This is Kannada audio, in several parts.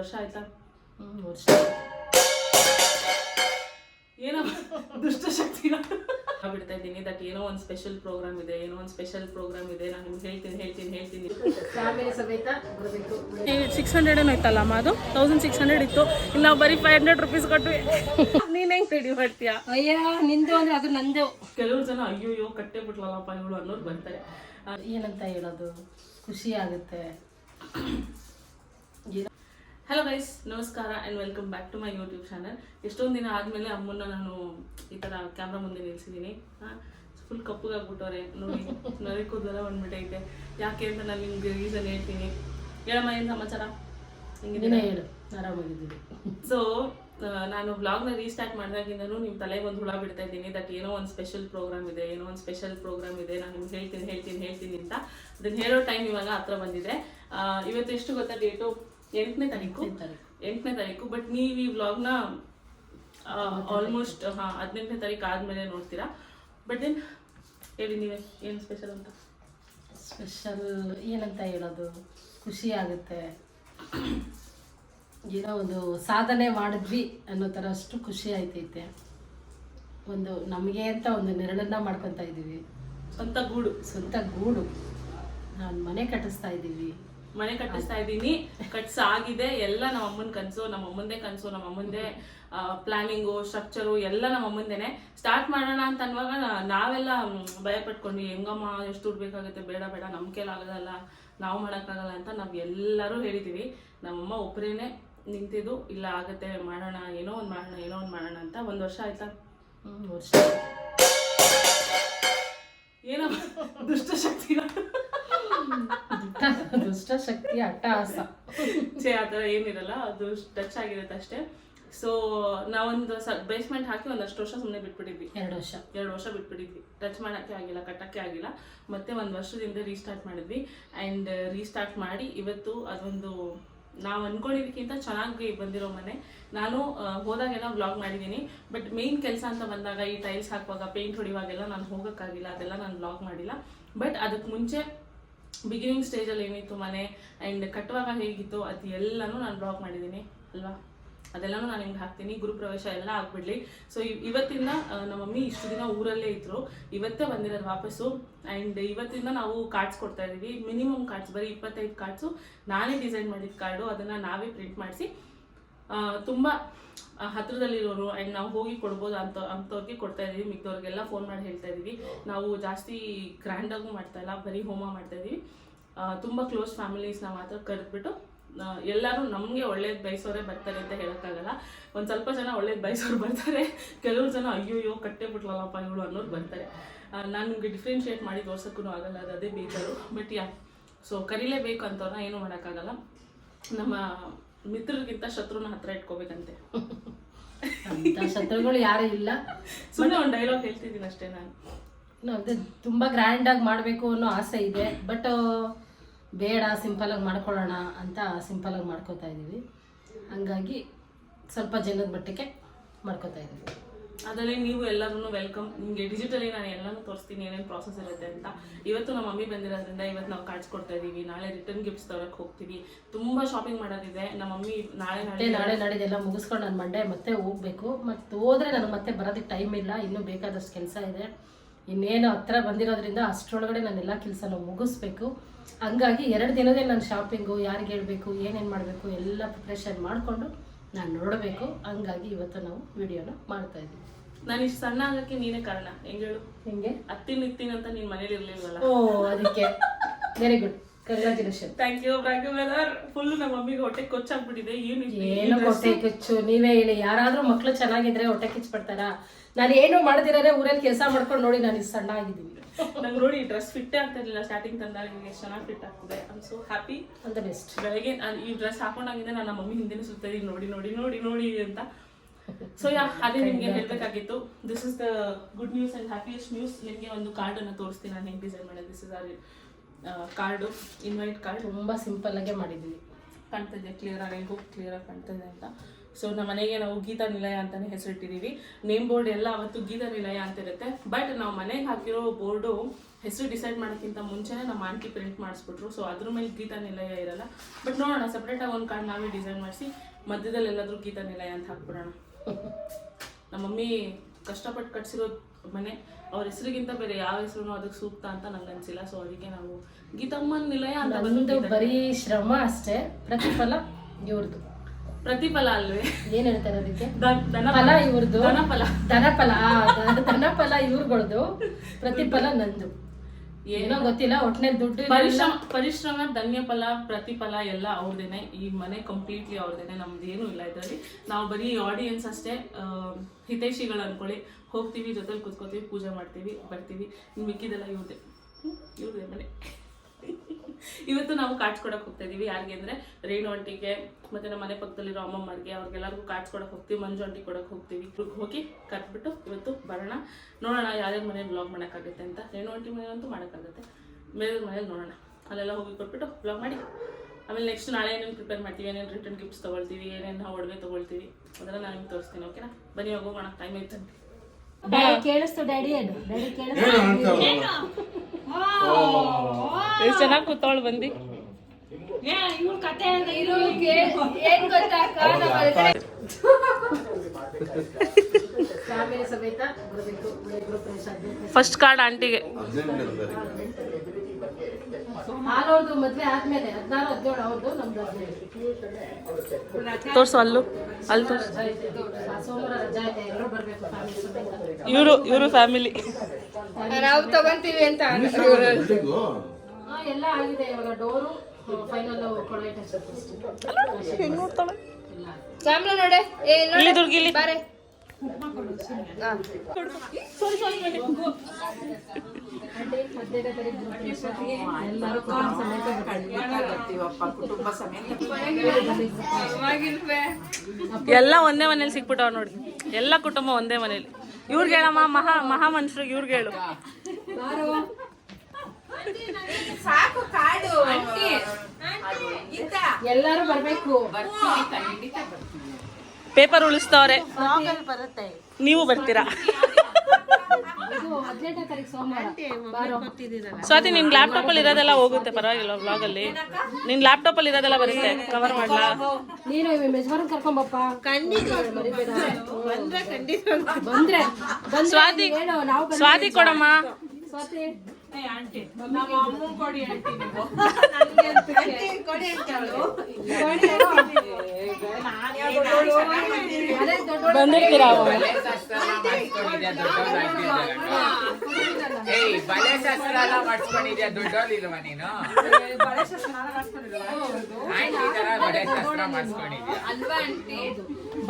ವರ್ಷ ಆಯ್ತಾ? ಹ್ಮ್, ವರ್ಷ. ಏನೋ ದುಷ್ಟಶಕ್ತಿ. ಬಿಡ್ತಾ ಇದ್ದೀನಿ ದಟ್ ಏನೋ ಒಂದು ಸ್ಪೆಷಲ್ ಪ್ರೋಗ್ರಾಮ್ ಇದೆ ಏನೋ ಒಂದು ಸ್ಪೆಷಲ್ ಪ್ರೋಗ್ರಾಮ್ ಇದೆ. ನಾನು ನಿಮ್ಗೆ ಹೇಳ್ತೀನಿ ಹೇಳ್ತೀನಿ ಹೇಳ್ತೀನಿ. ಸಿಕ್ಸ್ ಹಂಡ್ರೆಡ್ ಏನೋ ಇತ್ತಲ್ಲ ಅಮ್ಮ ಅದು? ತೌಸಂಡ್ ಸಿಕ್ಸ್ ಹಂಡ್ರೆಡ್ ಇತ್ತು. ಇಲ್ಲಿ ನಾವು ಬರೀ ಫೈವ್ ಹಂಡ್ರೆಡ್ ರುಪೀಸ್ ಕೊಟ್ವಿ ನೀನ್ ಹೆಂಗ್ ರೆಡಿ ಮಾಡ್ತೀಯಾ? ಅಯ್ಯ ನಿಂದು ಅಂದ್ರೆ ಅದು ನಂದು. ಕೆಲವ್ರು ಜನ ಅಯ್ಯೋಯ್ಯೋ ಅಯ್ಯೋ ಕಟ್ಟೆ ಬಿಟ್ಲಲ್ಲಪ್ಪ ಇವಳು ಅನ್ನೋರು ಬರ್ತಾರೆ ಏನಂತ ಹೇಳೋದು? ಖುಷಿ ಆಗುತ್ತೆ. ಹಲೋ ಗೈಸ್ ನಮಸ್ಕಾರ and welcome back to my YouTube channel ಎಷ್ಟೊಂದು ದಿನ ಆದಮೇಲೆ ಅಮ್ಮನ್ನ ನಾನು ಈ ಥರ ಕ್ಯಾಮ್ರಾ ಮುಂದೆ ನಿಲ್ಸಿದ್ದೀನಿ ಫುಲ್ ಕಪ್ಪಗಾಗ್ಬಿಟ್ಟವ್ರೆ. ನೋಡಿ ನರಿ ಕೂದಲೆಲ್ಲ ಬಂದ್ಬಿಟ್ಟೈತೆ ಯಾಕೆ ಅಂತ ನಾನು ನಿಮ್ಗೆ ರೀಸನ್ ಹೇಳ್ತೀನಿ. ಹೇಳಮ್ಮ ಏನು ಸಮಾಚಾರ? ಹೇಳು. ಆರಾಮಾಗಿದ್ದೀನಿ ಸೊ ನಾನು ವ್ಲಾಗ್ನ ರೀಸ್ಟಾರ್ಟ್ ಮಾಡಿದಾಗಿಂದನೂ ನಿಮ್ಮ ತಲೆಗೆ ಒಂದು ಹುಳ ಬಿಡ್ತಾ ಇದ್ದೀನಿ. ದಟ್ ಏನೋ ಒಂದು ಸ್ಪೆಷಲ್ ಪ್ರೋಗ್ರಾಮ್ ಇದೆ ಏನೋ ಒಂದು ಸ್ಪೆಷಲ್ ಪ್ರೋಗ್ರಾಮ್ ಇದೆ. ನಾನು ನಿಮ್ಗೆ ಹೇಳ್ತೀನಿ ಹೇಳ್ತೀನಿ ಹೇಳ್ತೀನಿ ಅಂತ. ಅದನ್ನ ಹೇಳೋ ಟೈಮ್ ಇವಾಗ ಹತ್ರ ಬಂದಿದೆ. ಇವತ್ತು ಎಷ್ಟು ಗೊತ್ತಾ ಡೇಟು ಎಂಟನೇ ತಾರೀಕು? ಎಂಟನೇ ತಾರೀಕು. ಬಟ್ ನೀವು ಈ ವ್ಲಾಗ್ನ ಆಲ್ಮೋಸ್ಟ್ ಹಾಂ ಹದಿನೆಂಟನೇ ತಾರೀಕು ಆದಮೇಲೆ ನೋಡ್ತೀರಾ? ಬಟ್ ದೆನ್ ಹೇಳಿ ನೀವೇ ಏನು ಸ್ಪೆಷಲ್ ಅಂತ? ಸ್ಪೆಷಲ್ ಏನಂತ ಹೇಳೋದು? ಖುಷಿ ಆಗುತ್ತೆ. ಏನೋ ಒಂದು ಸಾಧನೆ ಮಾಡಿದ್ವಿ ಅನ್ನೋ ಥರ ಅಷ್ಟು ಖುಷಿ ಆಯ್ತೈತೆ. ಒಂದು ನಮಗೆ ಅಂತ ಒಂದು ನೆರಳನ್ನು ಮಾಡ್ಕೊತಾ ಇದ್ದೀವಿ. ಸ್ವಂತ ಗೂಡು. ಸ್ವಂತ ಗೂಡು. ನಾನು ಮನೆ ಕಟ್ಟಿಸ್ತಾ ಇದ್ದೀವಿ. ಮನೆ ಕಟ್ಟಿಸ್ತಾ ಇದ್ದೀನಿ. ಕಟ್ಸಾಗಿದೆ ಎಲ್ಲ ನಮ್ಮ ಅಮ್ಮನ ಕನಸು ನಮ್ಮ ಅಮ್ಮಂದೇ ಕನಸು ನಮ್ಮ ಅಮ್ಮಂದೇ ಪ್ಲಾನಿಂಗು ಸ್ಟ್ರಕ್ಚರು ಎಲ್ಲ ನಮ್ಮ ಅಮ್ಮಂದೇನೆ. ಸ್ಟಾರ್ಟ್ ಮಾಡೋಣ ಅಂತ ಅನ್ವಾಗ ನಾವೆಲ್ಲ ಭಯ ಪಟ್ಕೊಂಡ್ವಿ ಹೆಂಗಮ್ಮ ಎಷ್ಟು ದುಡ್ಡು ಬೇಕಾಗುತ್ತೆ? ಬೇಡ ಬೇಡ ನಮ್ಮ ಕೈಲಾಗೋದಲ್ಲ ನಾವು ಮಾಡೋಕ್ಕಾಗಲ್ಲ ಅಂತ ನಾವು ಎಲ್ಲರೂ ಹೇಳಿದ್ದೀವಿ ನಮ್ಮಮ್ಮ ಒಬ್ಬರೇನೆ ನಿಂತಿದ್ದು ಇಲ್ಲ ಆಗುತ್ತೆ ಮಾಡೋಣ ಏನೋ ಒಂದು ಮಾಡೋಣ ಏನೋ ಒಂದು ಮಾಡೋಣ ಅಂತ ಒಂದು ವರ್ಷ ಆಯ್ತಾ? ವರ್ಷ. ಏನೋ ದುಷ್ಟಶಕ್ತಿನ ದುಷ್ಟ ದುಷ್ಟ ಶಕ್ತಿ ಅಟ್ಟಹಾಸ ಛೇ ಆ ಥರ ಏನಿರಲ್ಲ ಅದು ಟಚ್ ಆಗಿರುತ್ತೆ ಅಷ್ಟೇ. ಸೊ ನಾವೊಂದು ಸ ಬೇಸ್ಮೆಂಟ್ ಹಾಕಿ ಒಂದಷ್ಟು ವರ್ಷ ಸುಮ್ಮನೆ ಬಿಟ್ಬಿಟ್ಟಿದ್ವಿ. ಎರಡು ವರ್ಷ. ಎರಡು ವರ್ಷ ಬಿಟ್ಬಿಟ್ಟಿದ್ವಿ. ಟಚ್ ಮಾಡೋಕ್ಕೆ ಆಗಿಲ್ಲ ಕಟ್ಟಕ್ಕೆ ಆಗಿಲ್ಲ. ಮತ್ತೆ ಒಂದು ವರ್ಷದಿಂದ ರೀಸ್ಟಾರ್ಟ್ ಮಾಡಿದ್ವಿ. ಆ್ಯಂಡ್ ರೀಸ್ಟಾರ್ಟ್ ಮಾಡಿ ಇವತ್ತು ಅದೊಂದು ನಾವು ಅನ್ಕೊಂಡಿದ್ಕಿಂತ ಚೆನ್ನಾಗಿ ಬಂದಿರೋ ಮನೆ. ನಾನು ಹೋದಾಗೆಲ್ಲ ವ್ಲಾಗ್ ಮಾಡಿದ್ದೀನಿ. ಬಟ್ ಮೇನ್ ಕೆಲಸ ಅಂತ ಬಂದಾಗ ಈ ಟೈಲ್ಸ್ ಹಾಕುವಾಗ ಪೇಂಟ್ ಹೊಡಿವಾಗೆಲ್ಲ ನಾನು ಹೋಗೋಕ್ಕಾಗಿಲ್ಲ. ಅದೆಲ್ಲ ನಾನು ವ್ಲಾಗ್ ಮಾಡಿಲ್ಲ. ಬಟ್ ಅದಕ್ಕೆ ಮುಂಚೆ ಬಿಗಿನಿಂಗ್ ಸ್ಟೇಜಲ್ಲಿ ಏನಿತ್ತು ಮನೆ ಆ್ಯಂಡ್ ಕಟ್ಟುವಾಗ ಹೇಗಿತ್ತು ಅದು ಎಲ್ಲನೂ ನಾನು ಬ್ಲಾಗ್ ಮಾಡಿದ್ದೀನಿ, ಅಲ್ವಾ? ಅದೆಲ್ಲನೂ ನಾನು ಹಿಂಗೆ ಹಾಕ್ತೀನಿ ಗುರುಪ್ರವೇಶ ಎಲ್ಲ ಆಗ್ಬಿಡ್ಲಿ. ಸೊ ಇವತ್ತಿಂದ ನಮ್ಮ ಮಮ್ಮಿ ಇಷ್ಟು ದಿನ ಊರಲ್ಲೇ ಇದ್ರು. ಇವತ್ತೇ ಬಂದಿರೋದು ವಾಪಸ್ಸು. ಆ್ಯಂಡ್ ಇವತ್ತಿಂದ ನಾವು ಕಾರ್ಡ್ಸ್ ಕೊಡ್ತಾ ಇದ್ದೀವಿ ಮಿನಿಮಮ್ ಕಾರ್ಡ್ಸ್ ಬರೀ ಇಪ್ಪತ್ತೈದು ಕಾರ್ಡ್ಸು ನಾನೇ ಡಿಸೈನ್ ಮಾಡಿದ ಕಾರ್ಡು ಅದನ್ನು ನಾವೇ ಪ್ರಿಂಟ್ ಮಾಡಿಸಿ ತುಂಬ ಹತ್ತಿರದಲ್ಲಿರೋರು ಆ್ಯಂಡ್ ನಾವು ಹೋಗಿ ಕೊಡ್ಬೋದು ಅಂತ ಅಂಥವ್ರಿಗೆ ಕೊಡ್ತಾ ಇದ್ದೀವಿ. ಮಿಕ್ಕವ್ರಿಗೆಲ್ಲ ಫೋನ್ ಮಾಡಿ ಹೇಳ್ತಾ ಇದ್ದೀವಿ. ನಾವು ಜಾಸ್ತಿ ಗ್ರ್ಯಾಂಡಾಗೂ ಮಾಡ್ತಾ ಇಲ್ಲ, ಬರೀ ಹೋಮ ಮಾಡ್ತಾ ಇದ್ದೀವಿ. ತುಂಬ ಕ್ಲೋಸ್ ಫ್ಯಾಮಿಲೀಸ್ನ ಮಾತ್ರ ಕರೆದ್ಬಿಟ್ಟು ಎಲ್ಲರೂ ನಮಗೆ ಒಳ್ಳೇದು ಬಯಸೋರೇ ಬರ್ತಾರೆ ಅಂತ ಹೇಳೋಕ್ಕಾಗಲ್ಲ. ಒಂದು ಸ್ವಲ್ಪ ಜನ ಒಳ್ಳೇದು ಬಯಸೋರು ಬರ್ತಾರೆ. ಕೆಲವ್ರು ಜನ ಅಯ್ಯೋ ಅಯ್ಯೋ ಕಟ್ಟೆ ಬಿಟ್ಲಲ್ಲಪ್ಪ ಇವಳು ಅನ್ನೋರು ಬರ್ತಾರೆ. ನಾನು ನಿಮಗೆ ಡಿಫ್ರೆನ್ಷಿಯೇಟ್ ಮಾಡಿ ತೋರ್ಸೋಕ್ಕೂ ಆಗಲ್ಲ, ಅದು ಅದೇ ಬೇಜಾರು. ಬಟ್ ಯಾ ಸೊ ಕರೀಲೇಬೇಕು ಅಂತವ್ರನ್ನ ಏನೂ ಮಾಡೋಕ್ಕಾಗಲ್ಲ. ನಮ್ಮ ಮಿತ್ರರಿಗಿಂತ ಶತ್ರುನ ಹತ್ರ ಇಟ್ಕೋಬೇಕಂತೆ. ಅಂತ ಶತ್ರುಗಳು ಯಾರು ಇಲ್ಲ. ಸುಮ್ಮನೆ ಒಂದು ಡೈಲಾಗ್ ಹೇಳ್ತಿದ್ದೀನಿ ಅಷ್ಟೇ ನಾನು. ಇನ್ನು ಅದೇ ತುಂಬ ಗ್ರ್ಯಾಂಡಾಗಿ ಮಾಡಬೇಕು ಅನ್ನೋ ಆಸೆ ಇದೆ. ಬಟ್ ಬೇಡ ಸಿಂಪಲಾಗಿ ಮಾಡ್ಕೊಳ್ಳೋಣ ಅಂತ ಸಿಂಪಲಾಗಿ ಮಾಡ್ಕೋತಾ ಇದ್ದೀವಿ. ಹಂಗಾಗಿ ಸ್ವಲ್ಪ ಜನದ ಮಟ್ಟಕ್ಕೆ ಮಾಡ್ಕೋತಾ ಇದ್ದೀವಿ. ಅದರಲ್ಲಿ ನೀವು ಎಲ್ಲರೂ ವೆಲ್ಕಮ್ ನಿಮಗೆ ಡಿಜಿಟಲಿ ನಾನು ಎಲ್ಲನೂ ತೋರಿಸ್ತೀನಿ ಏನೇನು ಪ್ರಾಸೆಸ್ ಇರುತ್ತೆ ಅಂತ. ಇವತ್ತು ನಮ್ಮ ಮಮ್ಮಿ ಬಂದಿರೋದ್ರಿಂದ ಇವತ್ತು ನಾವು ಕಾರ್ಡ್ಸ್ ಕೊಡ್ತಾ ಇದ್ದೀವಿ. ನಾಳೆ ರಿಟರ್ನ್ ಗಿಫ್ಟ್ಸ್ ತರಕ್ಕೆ ಹೋಗ್ತೀವಿ. ತುಂಬ ಶಾಪಿಂಗ್ ಮಾಡೋದಿದೆ. ನಮ್ಮ ಮಮ್ಮಿ ನಾಳೆ ನಾಳೆ ನಾಳೆ ನಾಡಿದೆಲ್ಲ ಮುಗಿಸ್ಕೊಂಡು ನಾನು ಮಂಡೆ ಮತ್ತೆ ಹೋಗಬೇಕು. ಮತ್ತು ಹೋದ್ರೆ ನಾನು ಮತ್ತೆ ಬರೋದಕ್ಕೆ ಟೈಮ್ ಇಲ್ಲ. ಇನ್ನೂ ಬೇಕಾದಷ್ಟು ಕೆಲಸ ಇದೆ. ಇನ್ನೇನು ಹತ್ರ ಬಂದಿರೋದ್ರಿಂದ ಅಷ್ಟರೊಳಗಡೆ ನಾನೆಲ್ಲ ಕೆಲಸನ ಮುಗಿಸ್ಬೇಕು. ಹಂಗಾಗಿ ಎರಡು ದಿನದೇ ನಾನು ಶಾಪಿಂಗು ಯಾರಿಗೆ ಹೇಳಬೇಕು ಏನೇನು ಮಾಡಬೇಕು ಎಲ್ಲ ಪ್ರಿಪ್ರೇಷನ್ ಮಾಡಿಕೊಂಡು ನಾನು ನೋಡಬೇಕು. ಹಂಗಾಗಿ ಇವತ್ತು ನಾವು ವಿಡಿಯೋನ ಮಾಡ್ತಾ ಇದ್ದೀವಿ ನಾನು ಇಷ್ಟು ಸಣ್ಣ ಆಗಕ್ಕೆ ನೀನೇ ಕಾರಣ. ಹೆಂಗ್ ಹೇಳು? ಹೆಂಗೆ? ಹತ್ತಿನ ನಿತ್ತೀನಿ ಅಂತ ನೀನ್ ಮನೇಲಿ ಇರ್ಲಿಲ್ವಲ್ಲ? ಓ ಅದಕ್ಕೆ. Very good congratulation thank you full ನಮ್ಮ ಮಮ್ಮಿಗೆ ಹೊಟ್ಟೆ ಕೊಚ್ಚಾಗ್ಬಿಟ್ಟಿದೆ. ಏನು ಏನು ಹೊಟ್ಟೆ ಕಿಚ್ಚು. ನೀವೇ ಹೇಳಿ ಯಾರಾದ್ರೂ ಮಕ್ಳು ಚೆನ್ನಾಗಿದ್ರೆ ಹೊಟ್ಟೆ ಕಿಚ್ಚು ಪಡ್ತಾರಾ ನಾನು ಏನು ಮಾಡದಿರೇ ಊರಲ್ಲಿ ಕೆಲಸ ಮಾಡ್ಕೊಂಡು ನೋಡಿ ನಾನು ಇಷ್ಟು ಸಣ್ಣ ಆಗಿದ್ದೀನಿ. ನಂಗೆ ನೋಡಿ ಡ್ರೆಸ್ ಫಿಟ್ ಆಗ್ತಾ ಇರಲಿಲ್ಲ. ಸ್ಟಾರ್ಟಿಂಗ್ ತಂದಾಗ ನಿಮಗೆ ಚೆನ್ನಾಗಿ ಫಿಟ್ ಆಗ್ತಿದೆ. I am so happy all the best ಬೆಳಗ್ಗೆ ನಾನು ಈ ಡ್ರೆಸ್ ಹಾಕೊಂಡಾಗಿಂದ ನಾನು ನಮ್ಮ ಮಮ್ಮಿ ಹಿಂದಿನ ಸುತ್ತ ನೋಡಿ ನೋಡಿ ನೋಡಿ ನೋಡಿ ಅಂತ. ಸೊ ಯಾ ಅದೇ ನಿಮಗೆ ಹೇಳಬೇಕಾಗಿತ್ತು. This is the good news and happiest news ನಿಮಗೆ ಒಂದು ಕಾರ್ಡನ್ನು ತೋರಿಸ್ತೀನಿ. ನಾನು ಹೆಂಗೆ ಡಿಸೈನ್ ಮಾಡಿದೆ this is our card invite card ತುಂಬ ಸಿಂಪಲ್ ಆಗೇ ಮಾಡಿದ್ದೀವಿ ಕಾಣ್ತಾ ಇದೆ. ಕ್ಲಿಯರ್ ಆಗಿ ಹೋಗಿ ಕ್ಲಿಯರ್ ಆಗಿ ಕಾಣ್ತಾ ಇದೆ ಅಂತ. ಸೊ ನಮ್ಮ ಮನೆಗೆ ನಾವು ಗೀತಾ ನಿಲಯ ಅಂತಾನೆ ಹೆಸರಿಟ್ಟಿದ್ದೀವಿ. ನೇಮ್ ಬೋರ್ಡ್ ಎಲ್ಲ ಅವತ್ತು ಗೀತಾ ನಿಲಯ ಅಂತ ಇರುತ್ತೆ. ಬಟ್ ನಾವು ಮನೆಗೆ ಹಾಕಿರೋ ಬೋರ್ಡು ಹೆಸರು ಡಿಸೈಡ್ ಮಾಡೋಕ್ಕಿಂತ ಮುಂಚೆನೇ ನಮ್ಮ ಆಂಟಿ ಪ್ರಿಂಟ್ ಮಾಡಿಸ್ಬಿಟ್ರು. ಸೊ ಅದ್ರ ಮೇಲೆ ಗೀತಾ ನಿಲಯ ಇರಲ್ಲ. ಬಟ್ ನೋಡೋಣ ಸಪ್ರೇಟಾಗಿ ಒಂದು ಕಾರ್ಡ್ ನಾವೇ ಡಿಸೈನ್ ಮಾಡಿಸಿ ಮಧ್ಯದಲ್ಲಿ ಎಲ್ಲಾದರೂ ಗೀತಾ ನಿಲಯ ಅಂತ ಹಾಕ್ಬಿಡೋಣ. ನಮ್ಮ ಮಮ್ಮಿ ಕಷ್ಟಪಟ್ಟು ಕಟ್ಸಿರೋ ಮನೆ. ಅವ್ರ ಹೆಸರಿಗಿಂತ ಬೇರೆ ಯಾವ ಹೆಸರು ಅದಕ್ಕೆ ಸೂಕ್ತ ಅಂತ ನಂಗೆ ಅನ್ಸಿಲ್ಲ. ಸೊ ಅದಕ್ಕೆ ನಾವು ಗೀತಮ್ಮನ ನಿಲಯ ಅಂತ ಬರೀ ಶ್ರಮ ಅಷ್ಟೇ. ಪ್ರತಿಫಲ ಇವ್ರದ್ದು ಪ್ರತಿಫಲ ಅಲ್ವೇ? ಏನ್ ಹೇಳ್ತಾರೆ ಅದಕ್ಕೆ ಫಲ ಇವ್ರದ್ದು ಧನಫಲ. ಧನಫಲ ಧನಫಲ ಇವ್ರಗಳದು. ಪ್ರತಿಫಲ ನಂದು. ಏನೋ? ಗೊತ್ತಿಲ್ಲ ಒಟ್ನೆ ದುಡ್ಡು. ಪರಿಶ್ರಮ ಪರಿಶ್ರಮ ಧನ್ಯಫಲ ಪ್ರತಿಫಲ ಎಲ್ಲ ಅವ್ರದೇನೆ. ಈ ಮನೆ ಕಂಪ್ಲೀಟ್ಲಿ ಅವ್ರದೇನೆ. ನಮ್ದು ಏನೂ ಇಲ್ಲ ಇದರಲ್ಲಿ. ನಾವು ಬರೀ ಆಡಿಯನ್ಸ್ ಅಷ್ಟೇ ಹಿತೈಷಿಗಳು ಅನ್ಕೊಳ್ಳಿ. ಹೋಗ್ತೀವಿ ಜೊತೆಲಿ ಕುತ್ಕೋತೀವಿ ಪೂಜೆ ಮಾಡ್ತೀವಿ ಬರ್ತೀವಿ. ಮಿಕ್ಕಿದೆಲ್ಲ ಇವ್ರದೇ. ಇವ್ರದೇ ಮನೆ. ಇವತ್ತು ನಾವು ಕಾರ್ಡ್ಸ್ ಕೊಡಕ್ಕೆ ಹೋಗ್ತಾ ಇದೀವಿ. ಯಾರಿಗೆ ಅಂದರೆ ರೇಣು ಆಂಟಿಗೆ ಮತ್ತೆ ನಮ್ಮ ಮನೆ ಪಕ್ಕದಲ್ಲಿರೋ ಅಮ್ಮಮ್ಮರಿಗೆ ಅವ್ರಿಗೆಲ್ಲರಿಗೂ ಕಾರ್ಡ್ಸ್ ಕೊಡಕ್ಕೆ ಹೋಗ್ತೀವಿ. ಮಂಜು ಆಂಟಿ ಕೊಡಕ್ಕೆ ಹೋಗ್ತೀವಿ. ಇವ್ರಿಗೆ ಹೋಗಿ ಕರ್ಬಿಟ್ಟು ಇವತ್ತು ಬರೋಣ. ನೋಡೋಣ ಯಾರ್ಯಾರ ಮನೇಲಿ ಬ್ಲಾಗ್ ಮಾಡೋಕ್ಕಾಗುತ್ತೆ ಅಂತ. ರೇಣು ಆಂಟಿ ಮನೇಲಂತೂ ಮಾಡೋಕ್ಕಾಗುತ್ತೆ. ಬೇರೆ ಮನೇಲಿ ನೋಡೋಣ. ಅಲ್ಲೆಲ್ಲ ಹೋಗಿ ಕೊಟ್ಬಿಟ್ಟು ಬ್ಲಾಗ್ ಮಾಡಿ. ಆಮೇಲೆ ನೆಕ್ಸ್ಟ್ ನಾಳೆ ಏನೇನು ಪ್ರಿಪೇರ್ ಮಾಡ್ತೀವಿ ಏನೇನು ರಿಟರ್ನ್ ಗಿಫ್ಟ್ಸ್ ತೊಗೊಳ್ತೀವಿ ಏನೇನು ನಾವು ಒಡವೆ ತೊಗೊಳ್ತೀವಿ ಅದೆಲ್ಲ ನಾನು ನಿಮ್ಗೆ ತೋರಿಸ್ತೀನಿ ಓಕೆನಾ ಬನ್ನಿ ಹೋಗೋಣ. ಟೈಮ್ ಆಯ್ತು ಡ್ಯಾಡಿ ಕೇಳಿಸ್ತು ಡ್ಯಾಡಿ ಅದು. ಡ್ಯಾಡಿ ಕೇಳಿಸ್ತು. ಎಷ್ಟು ಚೆನ್ನಾಗಿ ಕೂತವಳು ಬಂದು? First card ಆಂಟಿಗೆ. ಹಾಲವ್ರದ್ದು ಮದ್ವೆ ಆದ್ಮೇಲೆ ಹದಿನಾರು ಹದಿನೇಳು ಅವ್ರದ್ದು ನಮ್ದು ಹದಿನೇಳು. ತೋರ್ಸು ಅಲ್ಲು. ಅಲ್ಲಿ ತೋರ್ಸು. ಇವರು ಇವರು ಫ್ಯಾಮಿಲಿ ನಾವು ತಗೊಂತೀವಿ ಅಂತ ಎಲ್ಲ ಆಗಿದೆ. ಇವಾಗ ಡೋರು ಫೈನಲ್ ಕೊಳೈಟ್ ಅಷ್ಟೇ ಕ್ಯಾಮ್ರಾ ನೋಡೆ. ಏ ನೋಡಿ. ಇಲ್ಲಿ ದುರ್ಗಿಲಿ ಬಾರೆ. ಹದಿನೈದನೇ ತಾರೀಕು ಎಲ್ಲರೂ ಕುಟುಂಬ ಸಮೇತ ಎಲ್ಲ ಒಂದೇ ಮನೇಲಿ ಸಿಕ್ಬಿಟ್ಟವ್ ನೋಡಿ. ಎಲ್ಲ ಕುಟುಂಬ ಒಂದೇ ಮನೇಲಿ. ಇವ್ರಿಗೆ ಹೇಳಮ್ಮ ಮಹಾ ಮಹಾ ಮನುಷ್ಯರಿಗೆ ಇವ್ರಿಗೆ ಹೇಳು. ಸಾಕು ಕಾಡು. ಎಲ್ಲರೂ ಬರ್ಬೇಕು. ಪೇಪರ್ ಉಳಿಸ್ತವ್ರೆ ನೀವು ಬರ್ತೀರಾ? ಸ್ವಾತಿ ನಿನ್ ಲ್ಯಾಪ್ಟಾಪ್ ಅಲ್ಲಿ ಇರೋದೆಲ್ಲ ಹೋಗುತ್ತೆ ಪರವಾಗಿಲ್ಲ ಬ್ಲಾಗ್ ಅಲ್ಲಿ. ನಿನ್ ಲ್ಯಾಪ್ಟಾಪ್ ಅಲ್ಲಿ ಇರೋದೆಲ್ಲ ಬರುತ್ತೆ ಕವರ್ ಮಾಡ್ಲಾ? ನೀನು ಸ್ವಾತಿ ಕರ್ಕೊಂಬಪ್ಪ. ಮರಿಬೇಡ ಬಂದ್ರೆ ಬಂದ್ರೆ ಸ್ವಾತಿ ಬಂದಿರ್ತೀರಾ ಏಯ್ ಬಳೆ ಶಾಸ್ತ್ರ ಎಲ್ಲ ಮಾಡ್ಸ್ಕೊಂಡಿದ್ಯಾ? ದುಡ್ಡೋಲಿಲ್ವಾ ನೀನು? ಆಯ್ತು ಈ ತರ ಬಳೆ ಶಾಸ್ತ್ರ ಮಾಡ್ಸ್ಕೊಂಡಿದ್ಯಾ ಅಲ್ವಾ ಆಂಟಿ?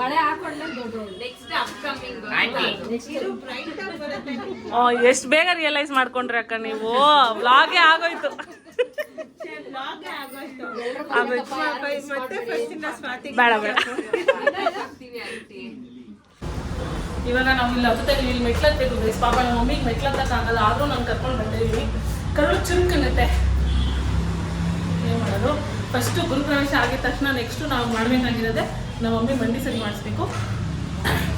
ಬಳೆ ಹಾಕೊಂಡ್ರೆ ದೊಡ್ಡ ನೆಕ್ಸ್ಟ್ ಅಪ್ಕಮಿಂಗ್ ಆಂಟಿ. ಎಷ್ಟು ಬೇಗ ರಿಯಲೈಸ್ ಮಾಡ್ಕೊಂಡ್ರಿ ಅಕ್ಕ ನೀವು? ವ್ಲಾಗೇ ಆಗೋಯ್ತು. ಬೇಡ ಬೇಡ. ಇವಾಗ ನಾವು ಇಲ್ಲಿ ಹಬ್ಬದಲ್ಲಿ ಇಲ್ಲಿ ಮೆಟ್ಲು ಹತ್ಬೇಕು ಗೈಸ್ ಪಾಪ ನಮ್ಮ ಮಮ್ಮಿಗೆ ಮೆಟ್ಲು ಆಗಲ್ಲ. ಆದರೂ ನಾನು ಕರ್ಕೊಂಡು ಬಂದಿದ್ದೀವಿ ಕರುಳು ಚುರುಕನ್ನುತ್ತೆ ಏನು ಮಾಡೋದು? ಫಸ್ಟು ಗುರುಪ್ರವೇಶ ಆಗಿದ ತಕ್ಷಣ ನೆಕ್ಸ್ಟು ನಾವು ಮಾಡಬೇಕಾಗಿರೋದೆ ನಮ್ಮ ಮಮ್ಮಿ ಮಂಡಿ ಸರಿ ಮಾಡಿಸ್ಬೇಕು.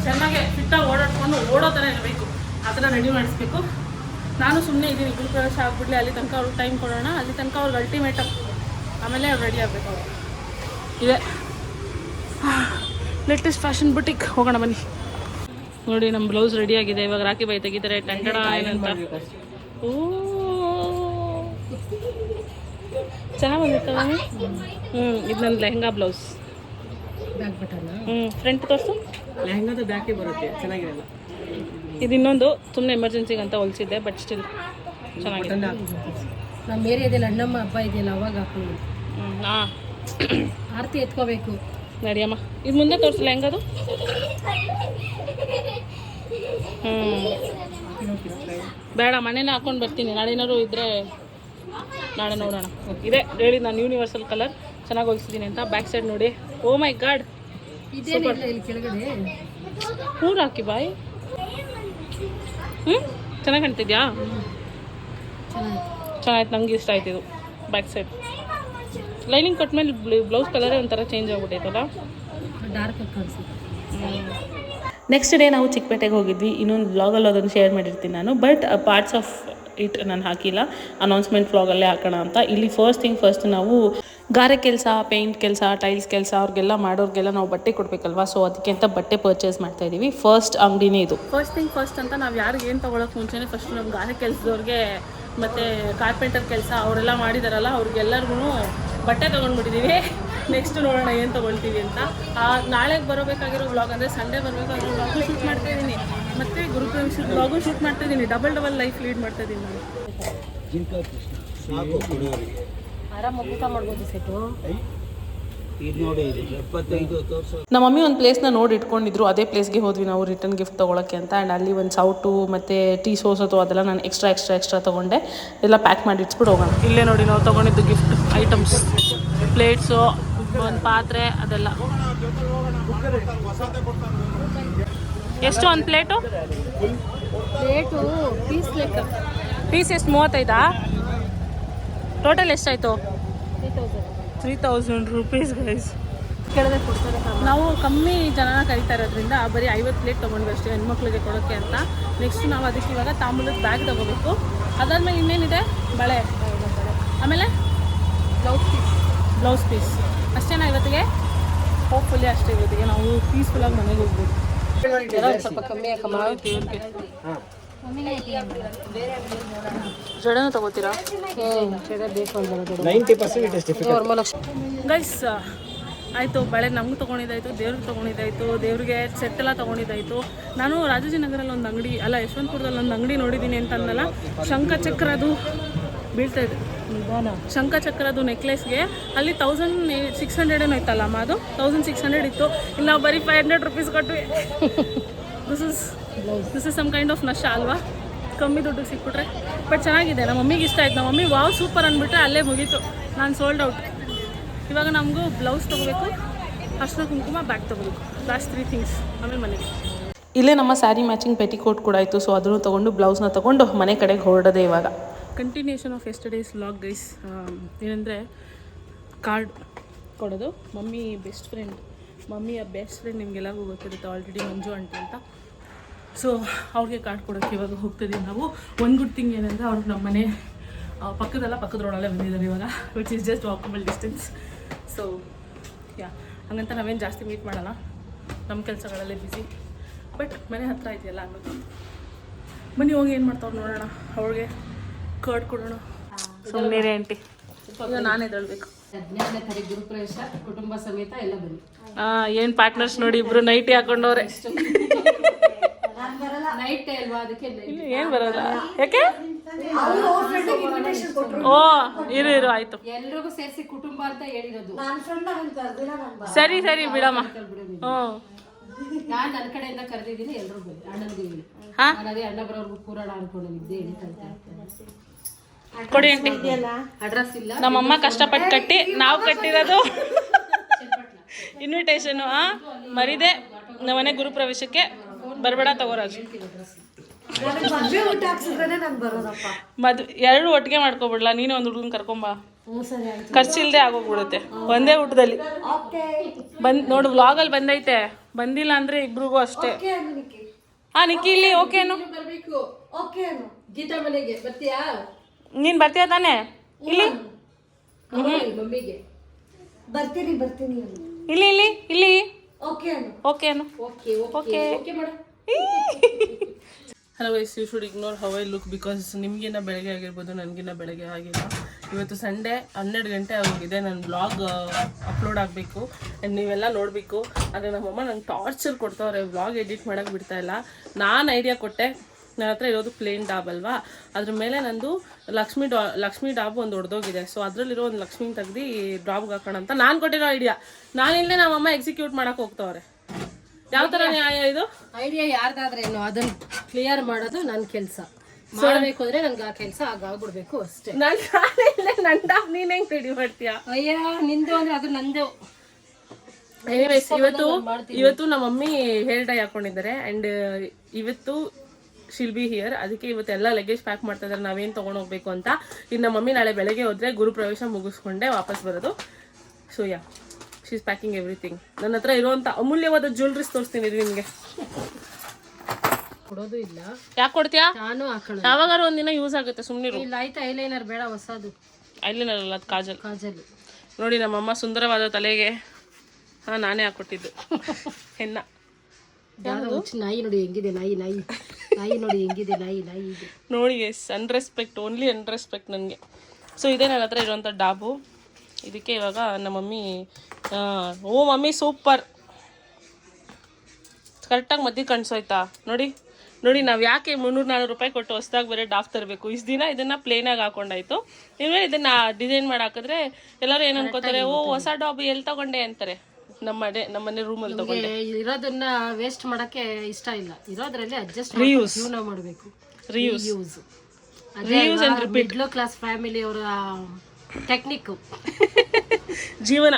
ಚೆನ್ನಾಗೆ ಫಿಟ್ಟಾಗಿ ಓಡಾಡ್ಕೊಂಡು ಓಡೋ ಥರ ಇರಬೇಕು. ಆ ಥರ ರೆಡಿ ಮಾಡಿಸ್ಬೇಕು. ನಾನು ಸುಮ್ಮನೆ ಇದ್ದೀನಿ ಗುರುಪ್ರವೇಶ ಆಗ್ಬಿಡ್ಲಿ ಅಲ್ಲಿ ತನಕ ಅವ್ರಿಗೆ ಟೈಮ್ ಕೊಡೋಣ. ಅಲ್ಲಿ ತನಕ ಅವ್ರಿಗೆ ಅಲ್ಟಿಮೇಟ್ ಆಮೇಲೆ ಅವ್ರು ರೆಡಿ ಆಗಬೇಕು ಅವರು. ಇದೆ. ಲೇಟೆಸ್ಟ್ ಫ್ಯಾಷನ್ ಬುಟಿಕ್ ಹೋಗೋಣ ಬನ್ನಿ. ನೋಡಿ ನಮ್ಮ ಬ್ಲೌಸ್ ರೆಡಿ ಆಗಿದೆ. ಇವಾಗ ರಾಖಿ ಬೈ ತೆಗಿತಾರೆ. ಟಂಡಣ ಏನಂತ? ಓ. ಚೆನ್ನಾಗಿ ಬಂದಿರ್ತವ ಹ್ಞೂ ಇದು ನನ್ನ ಲೆಹಂಗಾ ಬ್ಲೌಸ್. ಬಟನ್ ಹ್ಞೂ ಫ್ರಂಟ್ ತೋರಿಸು. ಲೆಹಂಗಾದ ಬ್ಯಾಕೆ ಬರುತ್ತೆ ಚೆನ್ನಾಗಿರಲ್ಲ. ಇದು ಇನ್ನೊಂದು ಸುಮ್ಮನೆ ಎಮರ್ಜೆನ್ಸಿಗೆ ಅಂತ ಹೊಲಿಸಿದ್ದೆ ಬಟ್ ಸ್ಟಿಲ್ ಚೆನ್ನಾಗಿದೆ. ನಮ್ಮ ಏರಿಯಾದಲ್ಲಿ ಅಣ್ಣಮ್ಮ ಹಬ್ಬ ಇದೆಯಲ್ಲ ಅವಾಗ ಹಾಕೊಂಡು ಹಾಂ. ಆರತಿ ಎತ್ಕೋಬೇಕು. ನಡಿಯಮ್ಮ ಇದು ಮುಂದೆ ತೋರಿಸು ಲೆಹಂಗದು. ಹ್ಞೂ ಬೇಡ ಮನೇನೆ ಹಾಕೊಂಡು ಬರ್ತೀನಿ. ನಾಳೆ ಏನಾದ್ರು ಇದ್ದರೆ ನಾಳೆ ನೋಡೋಣ. ಇದೆ ಹೇಳಿ ನಾನು ಯೂನಿವರ್ಸಲ್ ಕಲರ್ ಚೆನ್ನಾಗಿ ಹೊಲಿಸಿದ್ದೀನಿ ಅಂತ. ಬ್ಯಾಕ್ ಸೈಡ್ ನೋಡಿ. ಓ ಮೈ ಗಾಡ್ ಹೂರ್ ಹಾಕಿ ಬಾಯ್. ಹ್ಞೂ ಚೆನ್ನಾಗಿ ಕಾಣ್ತಿದ್ಯಾ? ಚೆನ್ನಾಗಿ. ಚೆನ್ನಾಯ್ತು ನಂಗೆ ಇಷ್ಟ ಆಯ್ತು ಇದು. ಬ್ಯಾಕ್ ಸೈಡ್ ಲೈನಿಂಗ್ ಕೊಟ್ಮೇಲೆ ಬ್ಲೌಸ್ ಕಲರೇ ಒಂಥರ ಚೇಂಜ್ ಆಗ್ಬಿಟ್ಟೈತಲ್ಲ ಡಾರ್ಕ್ ನೆಕ್ಸ್ಟ್ ಡೇ ನಾವು ಚಿಕ್ಕಪೇಟೆಗೆ ಹೋಗಿದ್ವಿ. ಇನ್ನೊಂದು ಬ್ಲಾಗಲ್ಲಿ ಅದನ್ನು ಶೇರ್ ಮಾಡಿರ್ತೀನಿ ನಾನು. ಬಟ್ ಪಾರ್ಟ್ಸ್ ಆಫ್ ಇಟ್ ನಾನು ಹಾಕಿಲ್ಲ. ಅನೌನ್ಸ್ಮೆಂಟ್ ಫ್ಲಾಗಲ್ಲೇ ಹಾಕೋಣ ಅಂತ. ಇಲ್ಲಿ ಫಸ್ಟ್ ಥಿಂಗ್ ಫಸ್ಟ್ ನಾವು ಗಾರೆ ಕೆಲಸ ಪೇಂಟ್ ಕೆಲಸ ಟೈಲ್ಸ್ ಕೆಲಸ ಅವ್ರಿಗೆಲ್ಲ ಮಾಡೋರಿಗೆಲ್ಲ ನಾವು ಬಟ್ಟೆ ಕೊಡಬೇಕಲ್ವಾ? ಸೊ ಅದಕ್ಕೆ ಅಂತ ಬಟ್ಟೆ ಪರ್ಚೇಸ್ ಮಾಡ್ತಾ ಇದ್ದೀವಿ ಫಸ್ಟ್ ಅಂಗಡಿನೇ ಇದು. ಫಸ್ಟ್ ಥಿಂಗ್ ಫಸ್ಟ್ ಅಂತ ನಾವು ಯಾರಿಗೆ ಏನು ತೊಗೊಳಕ್ಕೆ ಮುಂಚೆನೇ ಫಸ್ಟ್ ನಮ್ಮ ಗಾರೆ ಕೆಲಸದವ್ರಿಗೆ ಮತ್ತು ಕಾರ್ಪೆಂಟರ್ ಕೆಲಸ ಅವರೆಲ್ಲ ಮಾಡಿದಾರಲ್ಲ ಅವ್ರಿಗೆಲ್ಲರಿಗೂ ಬಟ್ಟೆ ತೊಗೊಂಡ್ಬಿಟ್ಟಿದ್ದೀವಿ ನೆಕ್ಸ್ಟ್ ನೋಡೋಣ ಏನು ತೊಗೊಳ್ತೀವಿ ಅಂತ. ನಾಳೆಗೆ ಬರಬೇಕಾಗಿರೋ ವ್ಲಾಗ್ ಅಂದರೆ ಸಂಡೇ ಬರಬೇಕಾಗಿರೋ ವ್ಲಾಗ್ ಶೂಟ್ ಮಾಡ್ತಾ ಇದ್ದೀನಿ ಮತ್ತು ಗುರುಪ್ರವೇಶ ಬ್ಲಾಗು ಶೂಟ್ ಮಾಡ್ತಾ ಇದ್ದೀನಿ ಡಬಲ್ ಡಬಲ್ ಲೈಫ್ ಲೀಡ್ ಮಾಡ್ತಾ ಇದ್ದೀನಿ ನಾನು ಆರಾಮಾಗಿ ಊಟ ಮಾಡ್ಬೋದು ಸೆಟು. ನಮ್ಮ ಮಮ್ಮಿ ಒಂದು ಪ್ಲೇಸ್ನ ನೋಡಿ ಇಟ್ಕೊಂಡಿದ್ರು. ಅದೇ ಪ್ಲೇಸ್ಗೆ ಹೋದ್ವಿ ನಾವು ರಿಟರ್ನ್ ಗಿಫ್ಟ್ ತೊಗೊಳಕ್ಕೆ ಅಂತ. ಆ್ಯಂಡ್ ಅಲ್ಲಿ ಒಂದು ಸೌಟು ಮತ್ತು ಟೀ ಸೋಸ್ ಅಥವಾ ಅದೆಲ್ಲ ನಾನು ಎಕ್ಸ್ಟ್ರಾ ಎಕ್ಸ್ಟ್ರಾ ಎಕ್ಸ್ಟ್ರಾ ತೊಗೊಂಡೆ. ಎಲ್ಲ ಪ್ಯಾಕ್ ಮಾಡಿ ಇಟ್ಸ್ಬಿಟ್ಟು ಹೋಗೋಣ. ಇಲ್ಲೇ ನೋಡಿ ನಾವು ತೊಗೊಂಡಿದ್ದು ಗಿಫ್ಟ್ ಐಟಮ್ಸ್ ಪ್ಲೇಟ್ಸು ಒಂದು ಪಾತ್ರೆ ಅದೆಲ್ಲ. ಎಷ್ಟು ಒಂದು ಪ್ಲೇಟು? ಪ್ಲೇಟು ಪೀಸ್ ಲೆಕ್ಕ. ಪೀಸ್ ಎಷ್ಟು ಮೂವತ್ತೈದಾ? ಟೋಟಲ್ ಎಷ್ಟಾಯಿತು? Three thousand three thousand rupees guys ಕೆಳಗೆ ಕೊಡ್ತಾರೆ ನಾವು ಕಮ್ಮಿ ಜನನ ಕರಿತಾ ಇರೋದ್ರಿಂದ ಬರೀ ಐವತ್ತು ಪ್ಲೇಟ್ ತೊಗೊಂಡ್ವಿ ಅಷ್ಟೇ ಹೆಣ್ಮಕ್ಳಿಗೆ ಕೊಡೋಕ್ಕೆ ಅಂತ. ನೆಕ್ಸ್ಟ್ ನಾವು ಅದಕ್ಕೆ ಇವಾಗ ತಾಂಬೂಲದ ಬ್ಯಾಗ್ ತೊಗೋಬೇಕು. ಅದಾದ್ಮೇಲೆ ಇನ್ನೇನಿದೆ ಬಳೆ. ಆಮೇಲೆ? ಬ್ಲೌಸ್ ಪೀಸ್ ಬ್ಲೌಸ್ ಪೀಸ್ ಅಷ್ಟೇನಾ ಇವತ್ತಿಗೆ? ಹೋಪ್ಫುಲಿ ಅಷ್ಟೇ ಇವತ್ತಿಗೆ. ನಾವು ಪೀಸ್ಫುಲ್ಲಾಗಿ ಮನೆಗೆ ಹೋಗ್ಬೋದು ಸ್ವಲ್ಪ ಕಮ್ಮಿ ತಗೋತೀರಾ ಗೈಸ್ ಆಯಿತು, ಬಳೆ ನಮ್ಗೆ ತೊಗೊಂಡಿದ್ದಾಯಿತು, ದೇವ್ರಿಗೆ ತೊಗೊಂಡಿದ್ದಾಯಿತು, ದೇವ್ರಿಗೆ ಸೆಟ್ ಎಲ್ಲ ತೊಗೊಂಡಿದ್ದಾಯಿತು. ನಾನು ರಾಜಾಜಿನಗರಲ್ಲಿ ಒಂದು ಅಂಗಡಿ, ಅಲ್ಲ ಯಶವಂತಪುರದಲ್ಲಿ ಒಂದು ಅಂಗಡಿ ನೋಡಿದ್ದೀನಿ ಅಂತ ಶಂಖಚಕ್ರದು ಬೀಳ್ತಾ ಇದೆ ಶಂಖಚಕ್ರದು ನೆಕ್ಲೆಸ್ಗೆ ಅಲ್ಲಿ ತೌಸಂಡ್ ಸಿಕ್ಸ್ ಹಂಡ್ರೆಡ್ ಏನೋ ಇತ್ತಲ್ಲ ಅಮ್ಮ ಅದು? ತೌಸಂಡ್ ಸಿಕ್ಸ್ ಹಂಡ್ರೆಡ್ ಇತ್ತು. ಇಲ್ಲಿ ನಾವು ಬರೀ ಫೈವ್ ಹಂಡ್ರೆಡ್ ರುಪೀಸ್ ಕೊಟ್ವಿ this is this is some kind of nasha ಅಲ್ವಾ? ಕಮ್ಮಿ ದುಡ್ಡು ಸಿಕ್ಬಿಟ್ರೆ. ಬಟ್ ಚೆನ್ನಾಗಿದೆ. ನಮ್ಮ ಮಮ್ಮಿಗೆ ಇಷ್ಟ ಆಯ್ತು. ನಮ್ಮ ಮಮ್ಮಿ, ವಾವ್ ಸೂಪರ್ ಅಂದ್ಬಿಟ್ರೆ ಅಲ್ಲೇ ಮುಗೀತು. ನಾನು ಸೋಲ್ಡ್ ಔಟ್ ಇವಾಗ ನಮಗೂ ಬ್ಲೌಸ್ ತೊಗೋಬೇಕು. ಅಷ್ಟು ಕುಂಕುಮ ಬ್ಯಾಗ್ ತೊಗೋಬೇಕು. ಲಾಸ್ಟ್ ತ್ರೀ ಥಿಂಗ್ಸ್ ಆಮೇಲೆ ಮನೆಗೆ. ಇಲ್ಲೇ ನಮ್ಮ ಸ್ಯಾರಿ ಮ್ಯಾಚಿಂಗ್ ಪೆಟಿಕೋಟ್ ಕೂಡ ಇತ್ತು. ಸೊ ಅದನ್ನು ತೊಗೊಂಡು ಬ್ಲೌಸ್ನ ತೊಗೊಂಡು ಮನೆ ಕಡೆಗೆ ಹೊರಡೋದೆ ಇವಾಗ. Continuation of yesterday's vlog guys ಏನಂದರೆ ಕಾರ್ಡ್ ಕೊಡೋದು. ಮಮ್ಮಿ ಬೆಸ್ಟ್ ಫ್ರೆಂಡ್ ಮಮ್ಮಿಯ ಬೆಸ್ಟ್ ಫ್ರೆಂಡ್ ನಿಮಗೆಲ್ಲರಿಗೂ ಗೊತ್ತಿರುತ್ತೆ ಆಲ್ರೆಡಿ ಮಂಜು ಆಂಟಿ ಅಂತ. ಸೊ ಅವ್ರಿಗೆ ಕಾರ್ಡ್ ಕೊಡೋಕ್ಕೆ ಇವಾಗ ಹೋಗ್ತಿದ್ದೀವಿ ನಾವು. ಒಂದು ಗುಡ್ ಥಿಂಗ್ ಏನಂದರೆ ಅವ್ರಿಗೆ ನಮ್ಮ ಮನೆ ಪಕ್ಕದಲ್ಲ ಪಕ್ಕದ ರೋಡಲ್ಲೇ ಬಂದಿದ್ದಾರೆ ಇವಾಗ which is just walkable distance so yeah ಹಂಗಂತ ನಾವೇನು ಜಾಸ್ತಿ ಮೀಟ್ ಮಾಡಲ್ಲ. ನಮ್ಮ ಕೆಲಸಗಳಲ್ಲೇ ಬ್ಯುಸಿ ಬಟ್ ಮನೆ ಹತ್ತಿರ ಇದೆಯಲ್ಲ ಅನ್ನೋದು. ಮನೆ ಹೋಗಿ ಏನು ಮಾಡ್ತಾವ್ರು ನೋಡೋಣ ಅವ್ರಿಗೆ. ಕರ್ಡ್ ಕೊಡೋಣ. ಸುಮ್ಮನೆ ಆಂಟಿ. ನಾನೇ ಹದಿನೈದನೇ ತಾರೀಕು ಗುರುಪ್ರವೇಶ ಕುಟುಂಬ ಸಮೇತ ಎಲ್ಲ ಬನ್ನಿ. ಏನು ಪಾರ್ಟ್ನರ್ಸ್ ನೋಡಿ ಇಬ್ರು ನೈಟಿ ಹಾಕೊಂಡವ್ರೆ. ನೈಟ್ ಅಲ್ವಾ ಅದಕ್ಕೆ. ಏನು ಬರಲ್ಲ ಯಾಕೆ? ಓ ಇರು ಇರು ಆಯ್ತು. ಎಲ್ರಿಗೂ ಸೇರಿಸಿ ಕುಟುಂಬ ಅಂತ ಹೇಳಿರೋದು. ಸರಿ ಸರಿ ಬಿಡಮ್ಮ. ಹ್ಞೂ. ನಾನು ನನ್ನ ಕಡೆಯಿಂದ ಕರೆದಿದ್ದೀನಿ ಎಲ್ರಿಗೂ ಅಣ್ಣನಿಗೆ ಹೇಳಿ. ಅಣ್ಣ ಬರೋರ್ಗು ಪೂರಾಣ ಅನ್ಕೊಂಡಿದ್ದೆ ಹೇಳಿ ಕರಿತಾ ಇರ್ತೇನೆ ಕೊಡಿ ಆಂಟಿ ಇಲ್ಲ. ನಮ್ಮಮ್ಮ ಕಷ್ಟಪಟ್ಟು ಕಟ್ಟಿ ನಾವು ಕಟ್ಟಿರೋದು. ಇನ್ವಿಟೇಷನ್ ಮರಿದೆ. ನಮ್ಮನೆ ಗುರುಪ್ರವೇಶಕ್ಕೆ ಬರಬೇಡ ತಗೋರಾಜು. ಮದ್ ಎರಡು ಒಟ್ಟಿಗೆ ಮಾಡ್ಕೊಬಿಡ್ಲಾ? ನೀನು ಒಂದು ಹುಡುಗನ್ ಕರ್ಕೊಂಬಾ. ಹ್ಞೂ ಸರಿ ಆಯ್ತು. ಖರ್ಚಿಲ್ದೆ ಆಗೋಗ್ಬಿಡುತ್ತೆ. ಒಂದೇ ಊಟದಲ್ಲಿ. ಬಂದ್ ನೋಡು ವ್ಲಾಗಲ್ಲಿ ಬಂದೈತೆ. ಬಂದಿಲ್ಲ ಅಂದ್ರೆ ಇಬ್ರಿಗೂ ಅಷ್ಟೇ. ಹಾ ನಿಕ್ಕಿ. ಇಲ್ಲಿ ಓಕೆನು ನೀನ್ ಬರ್ತೀಯ ತಾನೆ? ಇಲ್ಲಿ. ಮಮ್ಮಿಗೆ. ಬರ್ತೀನಿ ಬರ್ತೀನಿ ಇಲ್ಲಿ ಇಲ್ಲಿ ಇಲ್ಲಿ. ಓಕೆ ಓಕೆ ಓಕೆ ಓಕೆ ಮಾಡು. Hello wise you should ignore how I look because ನಿಮಗಿನ್ನ ಬೆಳಗ್ಗೆ ಆಗಿರ್ಬೋದು ನನಗಿನ್ನ ಬೆಳಗ್ಗೆ ಆಗಿಲ್ಲ. ಇವತ್ತು ಸಂಡೇ ಹನ್ನೆರಡು ಗಂಟೆ ಆಗೋಗಿದೆ. ನನ್ನ ಬ್ಲಾಗ್ ಅಪ್ಲೋಡ್ ಆಗಬೇಕು. ಆ್ಯಂಡ್ ನೀವೆಲ್ಲ ನೋಡಬೇಕು. ಆದರೆ ನಮ್ಮಮ್ಮ ನಂಗೆ ಟಾರ್ಚರ್ ಕೊಡ್ತಾವ್ರೆ. ವ್ಲಾಗ್ ಎಡಿಟ್ ಮಾಡೋಕ್ಕೆ ಬಿಡ್ತಾಯಿಲ್ಲ ನಾನು ಐಡಿಯಾ ಕೊಟ್ಟೆ. ನನ್ನ ಹತ್ರ ಇರೋದು ಪ್ಲೇನ್ ಡಾಬ್ ಅಲ್ವಾ? ಅದ್ರ ಮೇಲೆ ನಂದು ಲಕ್ಷ್ಮಿ ಡಾ ಲಕ್ಷ್ಮಿ ಡಾಬ್ ಒಂದು ಹೊಡೆದೋಗಿದೆ ಸೊ ಅದರಲ್ಲಿರೋ ಒಂದು ಲಕ್ಷ್ಮಿ ತೆಗ್ದು ಡ್ರಾಬ್ಗೆ ಹಾಕೋಣ ಅಂತ ನಾನು ಕೊಟ್ಟಿರೋ ಐಡಿಯಾ ನಾನಿಲ್ಲದೆ ನಮ್ಮಮ್ಮ ಎಕ್ಸಿಕ್ಯೂಟ್ ಮಾಡೋಕೆ ಹೋಗ್ತಾವ್ರೆ. ಯಾವ ಥರ ನ್ಯಾಯ ಇದು? ಐಡಿಯಾ ಯಾರ್ದಾದ್ರೇನು ಅದನ್ನ ಕ್ಲಿಯರ್ ಮಾಡೋದು ನನ್ನ ಕೆಲಸ. ಮಾಡಬೇಕು ಅಂದ್ರೆ ನನ್ಗೆ ಆ ಕೆಲಸ ಆಗಾಗ್ಬಿಡ್ಬೇಕು ಅಷ್ಟೇ. ನಾನು ನಾನಿಲ್ಲ ನನ್ನ ಡಾಬ್ ನೀನು ಹೆಂಗೆ ರೆಡಿ ಮಾಡ್ತೀಯಾ? ಅಯ್ಯ ನಿಂದು ಅಂದ್ರೆ ಅದು ನಂದು. ಇವತ್ತು ಇವತ್ತು ನಮ್ಮ ಮಮ್ಮಿ ಹೇರ್ ಡೈ ಹಾಕೊಂಡಿದ್ದಾರೆ. ಅಂಡ್ ಇವತ್ತು ಶಿಲ್ ಬಿ ಹಿಯರ್ ಅದಕ್ಕೆ ಇವತ್ತೆಲ್ಲ ಲಗೇಜ್ ಪ್ಯಾಕ್ ಮಾಡ್ತಾ ಇದ್ದಾರೆ ನಾವೇನು ತೊಗೊಂಡು ಹೋಗ್ಬೇಕು ಅಂತ. ಇನ್ನು ನಮ್ಮ ಮಮ್ಮಿ ನಾಳೆ ಬೆಳಗ್ಗೆ ಹೋದ್ರೆ ಗುರುಪ್ರವೇಶ ಮುಗಿಸ್ಕೊಂಡೆ ವಾಪಸ್ ಬರೋದು. So yeah she's packing everything ನನ್ನ ಹತ್ರ ಇರುವಂಥ ಅಮೂಲ್ಯವಾದ ಜ್ಯುವೆಲ್ರೀಸ್ ತೋರಿಸ್ತೀನಿ ಇದು ನಿಮಗೆ. ಕೊಡೋದು ಇಲ್ಲ. ಯಾಕೆ ಕೊಡ್ತೀಯಾ? ನಾನು ಹಾಕೊಳ್ಳೋದು. ಯಾವಾಗಾರು ಒಂದಿನ ಯೂಸ್ ಆಗುತ್ತೆ. ಸುಮ್ಮನೆ ಇಲ್ಲ ಆಯ್ತಾ? ಐಲೈನರ್ ಬೇಡ ಹೊಸದು. ಅಲ್ಲಿನಲ್ಲ ಅದು ಕಾಜಲ್. ಕಾಜಲ್. ನೋಡಿ ನಮ್ಮಮ್ಮ ಸುಂದರವಾದ ತಲೆಗೆ. ಹಾಂ ನಾನೇ ಹಾಕ್ಕೊಟ್ಟಿದ್ದು. ಹೆಣ್ಣ ನಾಯಿ ನೋಡಿ ಹೆಂಗಿದೆ ನಾಯಿ ನಾಯಿ. ನಾಯಿ ನೋಡಿ ಹೆಂಗಿದೆ ನಾಯಿ ನಾಯಿ ಇದೆ. ನೋಡಿ ಎಸ್ ಅನ್ರೆಸ್ಪೆಕ್ಟ್ ಓನ್ಲಿ ಅನ್ರೆಸ್ಪೆಕ್ಟ್ ನನಗೆ. ಸೊ ಇದೇ ನನ್ನ ಹತ್ರ ಇರುವಂಥ ಡಾಬು. ಇದಕ್ಕೆ ಇವಾಗ ನಮ್ಮ ಮಮ್ಮಿ ಓ ಮಮ್ಮಿ ಸೂಪರ್ ಕರೆಕ್ಟಾಗಿ ಮದ್ದಿ ಕಾಣಿಸೋಯ್ತಾ ನೋಡಿ ನೋಡಿ ನಾವು ಯಾಕೆ ಮುನ್ನೂರು ನಾನ್ನೂರು ರೂಪಾಯಿ ಕೊಟ್ಟು ಹೊಸ್ದಾಗಿ ಬೇರೆ ಡಾಫ್ ತರಬೇಕು? ಇಷ್ಟು ದಿನ ಇದನ್ನು ಪ್ಲೇನಾಗಿ ಹಾಕೊಂಡಾಯ್ತು. ಇನ್ಮೇಲೆ ಇದನ್ನು ಡಿಸೈನ್ ಮಾಡಿ ಹಾಕಿದ್ರೆ ಎಲ್ಲರೂ ಏನು ಅನ್ಕೋತಾರೆ? ಓ ಹೊಸ ಡಾಬ್ ಎಲ್ಲಿ ತಗೊಂಡೆ ಅಂತಾರೆ. ನಮ್ಮ ಮನೆ ನಮ್ಮ ಮನೆ ರೂಮಲ್ಲಿ ತಗೊಂಡೆ. ಇರೋದನ್ನ ವೇಸ್ಟ್ ಮಾಡಕ್ಕೆ ಇಷ್ಟ ಇಲ್ಲ. ಇರೋದ್ರಲ್ಲಿ ಅಡ್ಜಸ್ಟ್ Reuse. ಜೀವನ ಮಾಡಬೇಕು. ರಿಯೂಸ್ ಯೂಸ್ ಅದೇ ಮಿಡ್ಲ್ ಕ್ಲಾಸ್ ಫ್ಯಾಮಿಲಿ ಅವರ ಟೆಕ್ನಿಕ್ ಜೀವನ.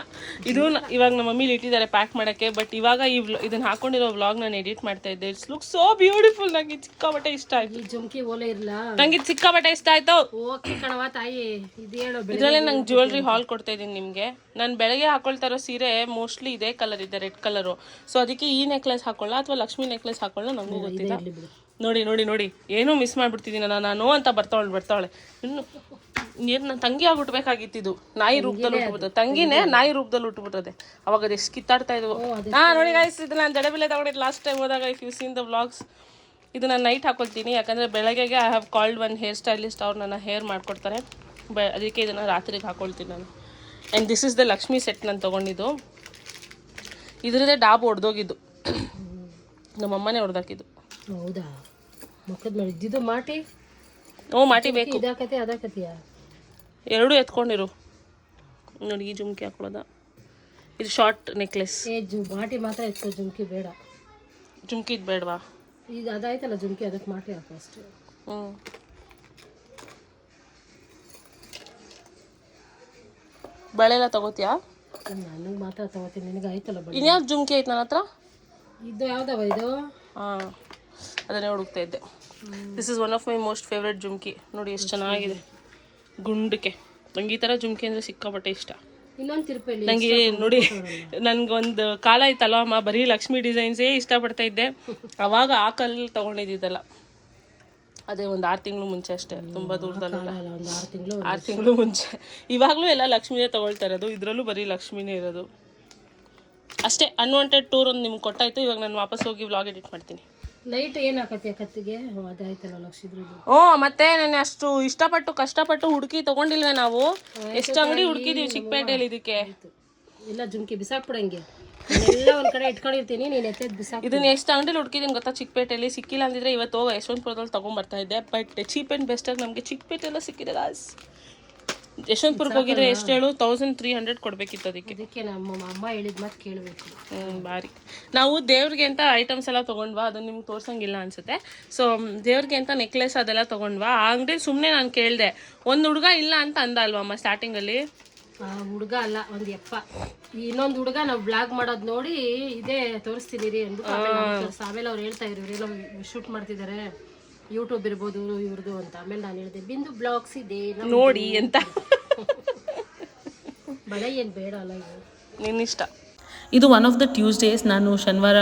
ಇದು ಇವಾಗ ನಮ್ಮ ಮಮ್ಮಿಲಿ ಇಟ್ಟಿದ್ದಾರೆ ಪ್ಯಾಕ್ ಮಾಡಕ್ಕೆ ಬಟ್ ಇವಾಗ ಈ ಇದನ್ನ ಹಾಕೊಂಡಿರೋ ವ್ಲಾಗ್ ನಾನು ಎಡಿಟ್ ಮಾಡ್ತಾ ಇದ್ದೆ. ಇಟ್ಸ್ ಲುಕ್ ಸೋ ಬ್ಯೂಟಿಫುಲ್ ನಂಗೆ ಇದು ಸಿಕ್ಕಾಪಟ್ಟೆ ಇಷ್ಟ ಆಯ್ತು. ಜುಮ್ಕಿ ಓಲೆ ಇರ್ಲ? ನಂಗೆ ಇದು ಸಿಕ್ಕಾಪಟ್ಟೆ ಇಷ್ಟ ಆಯ್ತು. ಓಕೆ ಕಣವ ತಾಯಿ ಇದರಲ್ಲೇ ನಂಗೆ ಜ್ಯುವೆಲ್ರಿ ಹಾಲ್ ಕೊಡ್ತಾ ಇದ್ದೀನಿ ನಿಮಗೆ. ನಾನು ಬೆಳಗ್ಗೆ ಹಾಕೊಳ್ತಾ ಇರೋ ಸೀರೆ ಮೋಸ್ಟ್ಲಿ ಇದೇ ಕಲರ್ ಇದೆ ರೆಡ್ ಕಲರು ಸೊ ಅದಕ್ಕೆ ಈ ನೆಕ್ಲೆಸ್ ಹಾಕೊಳ್ಳ ಅಥವಾ ಲಕ್ಷ್ಮಿ ನೆಕ್ಲೆಸ್ ಹಾಕೊಳ್ಳ ನಮಗೆ ಗೊತ್ತಿಲ್ಲ. ನೋಡಿ ನೋಡಿ ನೋಡಿ. ಏನೂ ಮಿಸ್ ಮಾಡಿಬಿಡ್ತಿದ್ದೀನಿ ನಾನು ಅಂತ ಬರ್ತಾವಳು ಬರ್ತಾವಳೆ. ಇನ್ನು ನೀರು ನನ್ನ ತಂಗಿ ಇದು. ನಾಯಿ ರೂಪದಲ್ಲಿ ಹುಟ್ಟುಬಿಟ್ಟದೆ ತಂಗಿನೇ ನಾಯಿ ರೂಪದಲ್ಲಿ ಹುಟ್ಟುಬಿಟ್ಟದೆ ಅವಾಗ ಅದು ಎಷ್ಟು ಕಿತ್ತಾಡ್ತಾ ಇದ್ವು. ಹಾ ನೋಡಿ ಗಾಯ್ಸ್ ಇದು ನಾನು ಜಡಬಿಲೆ ತಗೊಂಡಿದ್ದು ಲಾಸ್ಟ್ ಟೈಮ್ ಹೋದಾಗ if you seen the blogs ಇದು ನಾನು ನೈಟ್ ಹಾಕೊಳ್ತೀನಿ. ಯಾಕಂದರೆ ಬೆಳಗ್ಗೆಗೆ I have called one hair stylist ಅವ್ರು ನನ್ನ ಹೇರ್ ಮಾಡ್ಕೊಡ್ತಾರೆ. ಬೆ ಅದಕ್ಕೆ ಇದನ್ನು ರಾತ್ರಿಗೆ ಹಾಕೊಳ್ತೀನಿ ನಾನು. And this is the Lakshmi set ನಾನು ತೊಗೊಂಡಿದ್ದು. ಇದರದೇ ಡಾಬ್ ಹೊಡೆದೋಗಿದ್ದು ನಮ್ಮಮ್ಮನೇ ಹೊಡೆದಾಕಿದ್ದು ಹೌದಾ? ಮೇಲೆ ಇದ್ದಿದ್ದು ಮಾಟಿ? ಓ ಮಾಟಿ ಬೇಕು. ಇದಾಕತೆ ಅದಾಕತಿಯಾ? ಎರಡೂ ಎತ್ಕೊಂಡಿರು. ನೋಡಿ ಈ ಜುಮ್ಕಿ ಹಾಕೊಳ್ಳೋದ. ಇದು ಶಾರ್ಟ್ ನೆಕ್ಲೆಸ್ ಏ ಜು ಮಾಟಿ ಮಾತ್ರ ಎತ್ಕೋ ಜುಮ್ಕಿ ಬೇಡ. ಜುಮ್ಕಿ ಇದು ಬೇಡವಾ ಇದು ಅದಾಯ್ತಲ್ಲ ಜುಮ್ಕಿ ಅದಕ್ಕೆ ಮಾಟಿ ಹಾಕು ಅಷ್ಟೇ. ಹ್ಞೂ. ಬಳೆ ಎಲ್ಲ ತಗೋತೀಯಾ? ನನಗೆ ಮಾತ್ರ ತಗೋತೀನಿ ನಿನಗೆ ಆಯ್ತಲ್ಲ ಬಳೆ? ಇನ್ಯಾವ್ದು ಜುಮ್ಕಿ ಐತೆ ನನ್ನ ಹತ್ರ ಇದು ಯಾವ್ದವ ಇದು? ಹಾಂ ಅದನ್ನೇ ಹುಡುಕ್ತಾ ಇದ್ದೆ. This is one of my most favourite jhumki. ನೋಡಿ ಎಷ್ಟು ಚೆನ್ನಾಗಿದೆ. ಗುಂಡಕ್ಕೆ ನಂಗೆ ಈ ಥರ ಜುಮ್ಕಿ ಅಂದರೆ ಸಿಕ್ಕಾಪಟ್ಟೆ ಇಷ್ಟ. ನನಗೆ ನೋಡಿ ನನಗೊಂದು ಕಾಲ ಇತ್ತಲ್ಲ ಅಮ್ಮ ಬರೀ ಲಕ್ಷ್ಮಿ ಡಿಸೈನ್ಸೇ ಇಷ್ಟಪಡ್ತಾ ಇದ್ದೆ. ಅವಾಗ ಆ ಕಲ್ಲು ತೊಗೊಂಡಿದ್ದಲ್ಲ ಅದೇ ಒಂದು ಆರು ತಿಂಗಳು ಮುಂಚೆ ಅಷ್ಟೇ ತುಂಬ ದೂರದಲ್ಲ ಒಂದು ಆರು ತಿಂಗಳು ಆರು ತಿಂಗಳು ಮುಂಚೆ. ಇವಾಗಲೂ ಎಲ್ಲ ಲಕ್ಷ್ಮಿನೇ ತೊಗೊಳ್ತಾ ಇರೋದು. ಇದರಲ್ಲೂ ಬರೀ ಲಕ್ಷ್ಮಿನೇ ಇರೋದು. ಅಷ್ಟೇ ಅನ್ವಾಂಟೆಡ್ ಟೂರ್ ಒಂದು ನಿಮ್ಗೆ ಕೊಟ್ಟಾಯಿತು. ಇವಾಗ ನಾನು ವಾಪಸ್ ಹೋಗಿ ವ್ಲಾಗ್ ಎಡಿಟ್ ಮಾಡ್ತೀನಿ. ಲೈಟ್ ಏನು ಹಾಕತ್ತೀಯ ಕತ್ತಿಗೆ? ಹ್ಞೂ ಅದಾಯ್ತಲ್ಲ ಲಕ್ಷಿದ್ರದ್ದು ಓ ಮತ್ತೆ ನಾನು ಅಷ್ಟು ಇಷ್ಟಪಟ್ಟು ಕಷ್ಟಪಟ್ಟು ಹುಡುಕಿ ತಗೊಂಡಿಲ್ವೇ ನಾವು? ಎಷ್ಟು ಅಂಗಡಿ ಹುಡುಕಿದೀವಿ ಚಿಕ್ಕಪೇಟೆಯಲ್ಲಿ ಇದಕ್ಕೆ? ಇಲ್ಲ ಜುಮ್ಕಿ ಬಿಸಾಕ್ಬಿಡಂಗೆ. ಎಲ್ಲ ಒಂದ್ ಕಡೆ ಇಟ್ಕೊಂಡಿರ್ತೀನಿ ನೀನು ಎತ್ತೆದ್ ಬಿಸಾಕ್ ಇದನ್ನ ಎಷ್ಟು ಅಂಗಡಿಲಿ ಹುಡುಕಿದೀನಿ ಗೊತ್ತಾ ಚಿಕ್ಕಪೇಟೆಯಲ್ಲಿ? ಸಿಕ್ಕಿಲ್ಲ ಅಂದಿದ್ರೆ ಇವತ್ತು ಹೋಗೋ ಯಶವಂತಪುರದಲ್ಲಿ ತಗೊಂಡ್ಬರ್ತಾ ಇದ್ದೆ. ಬಟ್ ಚೀಪ್ ಆ್ಯಂಡ್ ಬೆಸ್ಟಾಗಿ ನಮಗೆ ಚಿಕ್ಕಪೇಟೆಲ್ಲ ಸಿಕ್ಕಿದೆ ಗಾಸ್ ಯಶವಂತಪುರಕ್ಕೆ ಹೋಗಿದ್ರೆ ಎಷ್ಟು ಹೇಳು? ತೌಸಂಡ್ ತ್ರೀ ಹಂಡ್ರೆಡ್ ಕೊಡಬೇಕಿತ್ತು ಅದಕ್ಕೆ. ಅದಕ್ಕೆ ನಮ್ಮ ಅಮ್ಮ ಹೇಳಿದ ಮಾತು ಕೇಳಬೇಕು. ಹ್ಞೂ ಭಾರಿ ನಾವು ದೇವ್ರಿಗೆ ಅಂತ ಐಟಮ್ಸ್ ಎಲ್ಲ ತೊಗೊಂಡ್ವಾ? ಅದು ನಿಮ್ಗೆ ತೋರ್ಸಂಗಿಲ್ಲ ಅನ್ಸುತ್ತೆ. ಸೊ ದೇವ್ರಿಗೆ ಅಂತ ನೆಕ್ಲೆಸ್ ಅದೆಲ್ಲ ತೊಗೊಂಡ್ವಾ? ಆ ಅಂಗಡಿ ಸುಮ್ಮನೆ ನಾನು ಕೇಳಿದೆ. ಒಂದು ಹುಡುಗ ಇಲ್ಲ ಅಂತ ಅಂದ ಅಲ್ವಾ ಅಮ್ಮ ಸ್ಟಾರ್ಟಿಂಗಲ್ಲಿ ಆ ಹುಡುಗ ಅಲ್ಲ ಒಂದು ಯಪ್ಪ. ಇನ್ನೊಂದು ಹುಡುಗ ನಾವು ಬ್ಲಾಗ್ ಮಾಡೋದು ನೋಡಿ ಇದೇ ತೋರಿಸ್ತಿದ್ದೀರಿ ಅಂದ್ಬಿಟ್ಟು ಆಮೇಲೆ ಅವ್ರು ಹೇಳ್ತಾ ಇದ್ರು ಏನೋ ಶೂಟ್ ಮಾಡ್ತಿದ್ದಾರೆ ಯೂಟ್ಯೂಬ್ ಇರ್ಬೋದು ಇವ್ರದ್ದು ಅಂತ. ಆಮೇಲೆ ನಾನು ಹೇಳಿದೆ ಬಿಂದು ಬ್ಲಾಗ್ಸ್ ಇದೆ. ನೋಡಿ ಅಂತ. ಬಳೆ ಏನು ಬೇಡ ಅಲ್ಲ ಇದು. ನಿನ್ನಿಷ್ಟ ಇದು ಒನ್ ಆಫ್ ದ ಟ್ಯೂಸ್ಡೇಸ್ ನಾನು ಶನಿವಾರ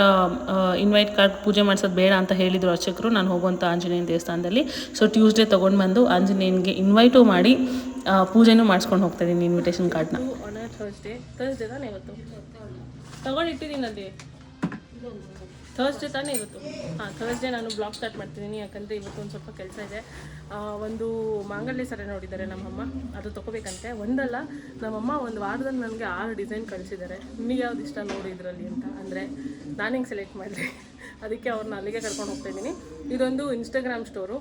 ಇನ್ವೈಟ್ ಕಾರ್ಡ್ ಪೂಜೆ ಮಾಡಿಸೋದು ಬೇಡ ಅಂತ ಹೇಳಿದರು ಅರ್ಚಕರು. ನಾನು ಹೋಗುವಂಥ ಆಂಜನೇಯನ ದೇವಸ್ಥಾನದಲ್ಲಿ. ಸೊ ಟ್ಯೂಸ್ಡೇ ತೊಗೊಂಡು ಬಂದು ಆಂಜನೇಯನಿಗೆ ಇನ್ವೈಟು ಮಾಡಿ ಪೂಜೆನೂ ಮಾಡಿಸ್ಕೊಂಡು ಹೋಗ್ತಾ ಇದ್ದೀನಿ ಇನ್ವಿಟೇಷನ್ ಕಾರ್ಡ್ನ ಥರ್ಸ್ಡೇ ಥರ್ಸ್ಡೇ ತಾನೇ ಇವತ್ತು? ಹಾಂ ಥರ್ಸ್ಡೇ ನಾನು ಬ್ಲಾಗ್ ಸ್ಟಾರ್ಟ್ ಮಾಡ್ತಿದ್ದೀನಿ, ಯಾಕಂದರೆ ಇವತ್ತು ಒಂದು ಸ್ವಲ್ಪ ಕೆಲಸ ಇದೆ. ಒಂದು ಮಾಂಗಲ್ಯ ಸರ ನೋಡಿದ್ದಾರೆ ನಮ್ಮಮ್ಮ. ಅದು ತೊಗೋಬೇಕಂತೆ. ಒಂದಲ್ಲ, ನಮ್ಮಮ್ಮ ಒಂದು ವಾರದಲ್ಲಿ ನನಗೆ ಆರು ಡಿಸೈನ್ ಕಳಿಸಿದ್ದಾರೆ. ನಿಮಗೆ ಯಾವ್ದು ಇಷ್ಟ ನೋಡಿ ಇದರಲ್ಲಿ ಅಂತ. ಅಂದರೆ ನಾನು ಹೆಂಗೆ ಸೆಲೆಕ್ಟ್ ಮಾಡಿದೆ ಅದಕ್ಕೆ ಅವ್ರನ್ನ ಅಲ್ಲಿಗೆ ಕರ್ಕೊಂಡು ಹೋಗ್ತಾ ಇದ್ದೀನಿ. ಇದೊಂದು ಇನ್ಸ್ಟಾಗ್ರಾಮ್ ಸ್ಟೋರು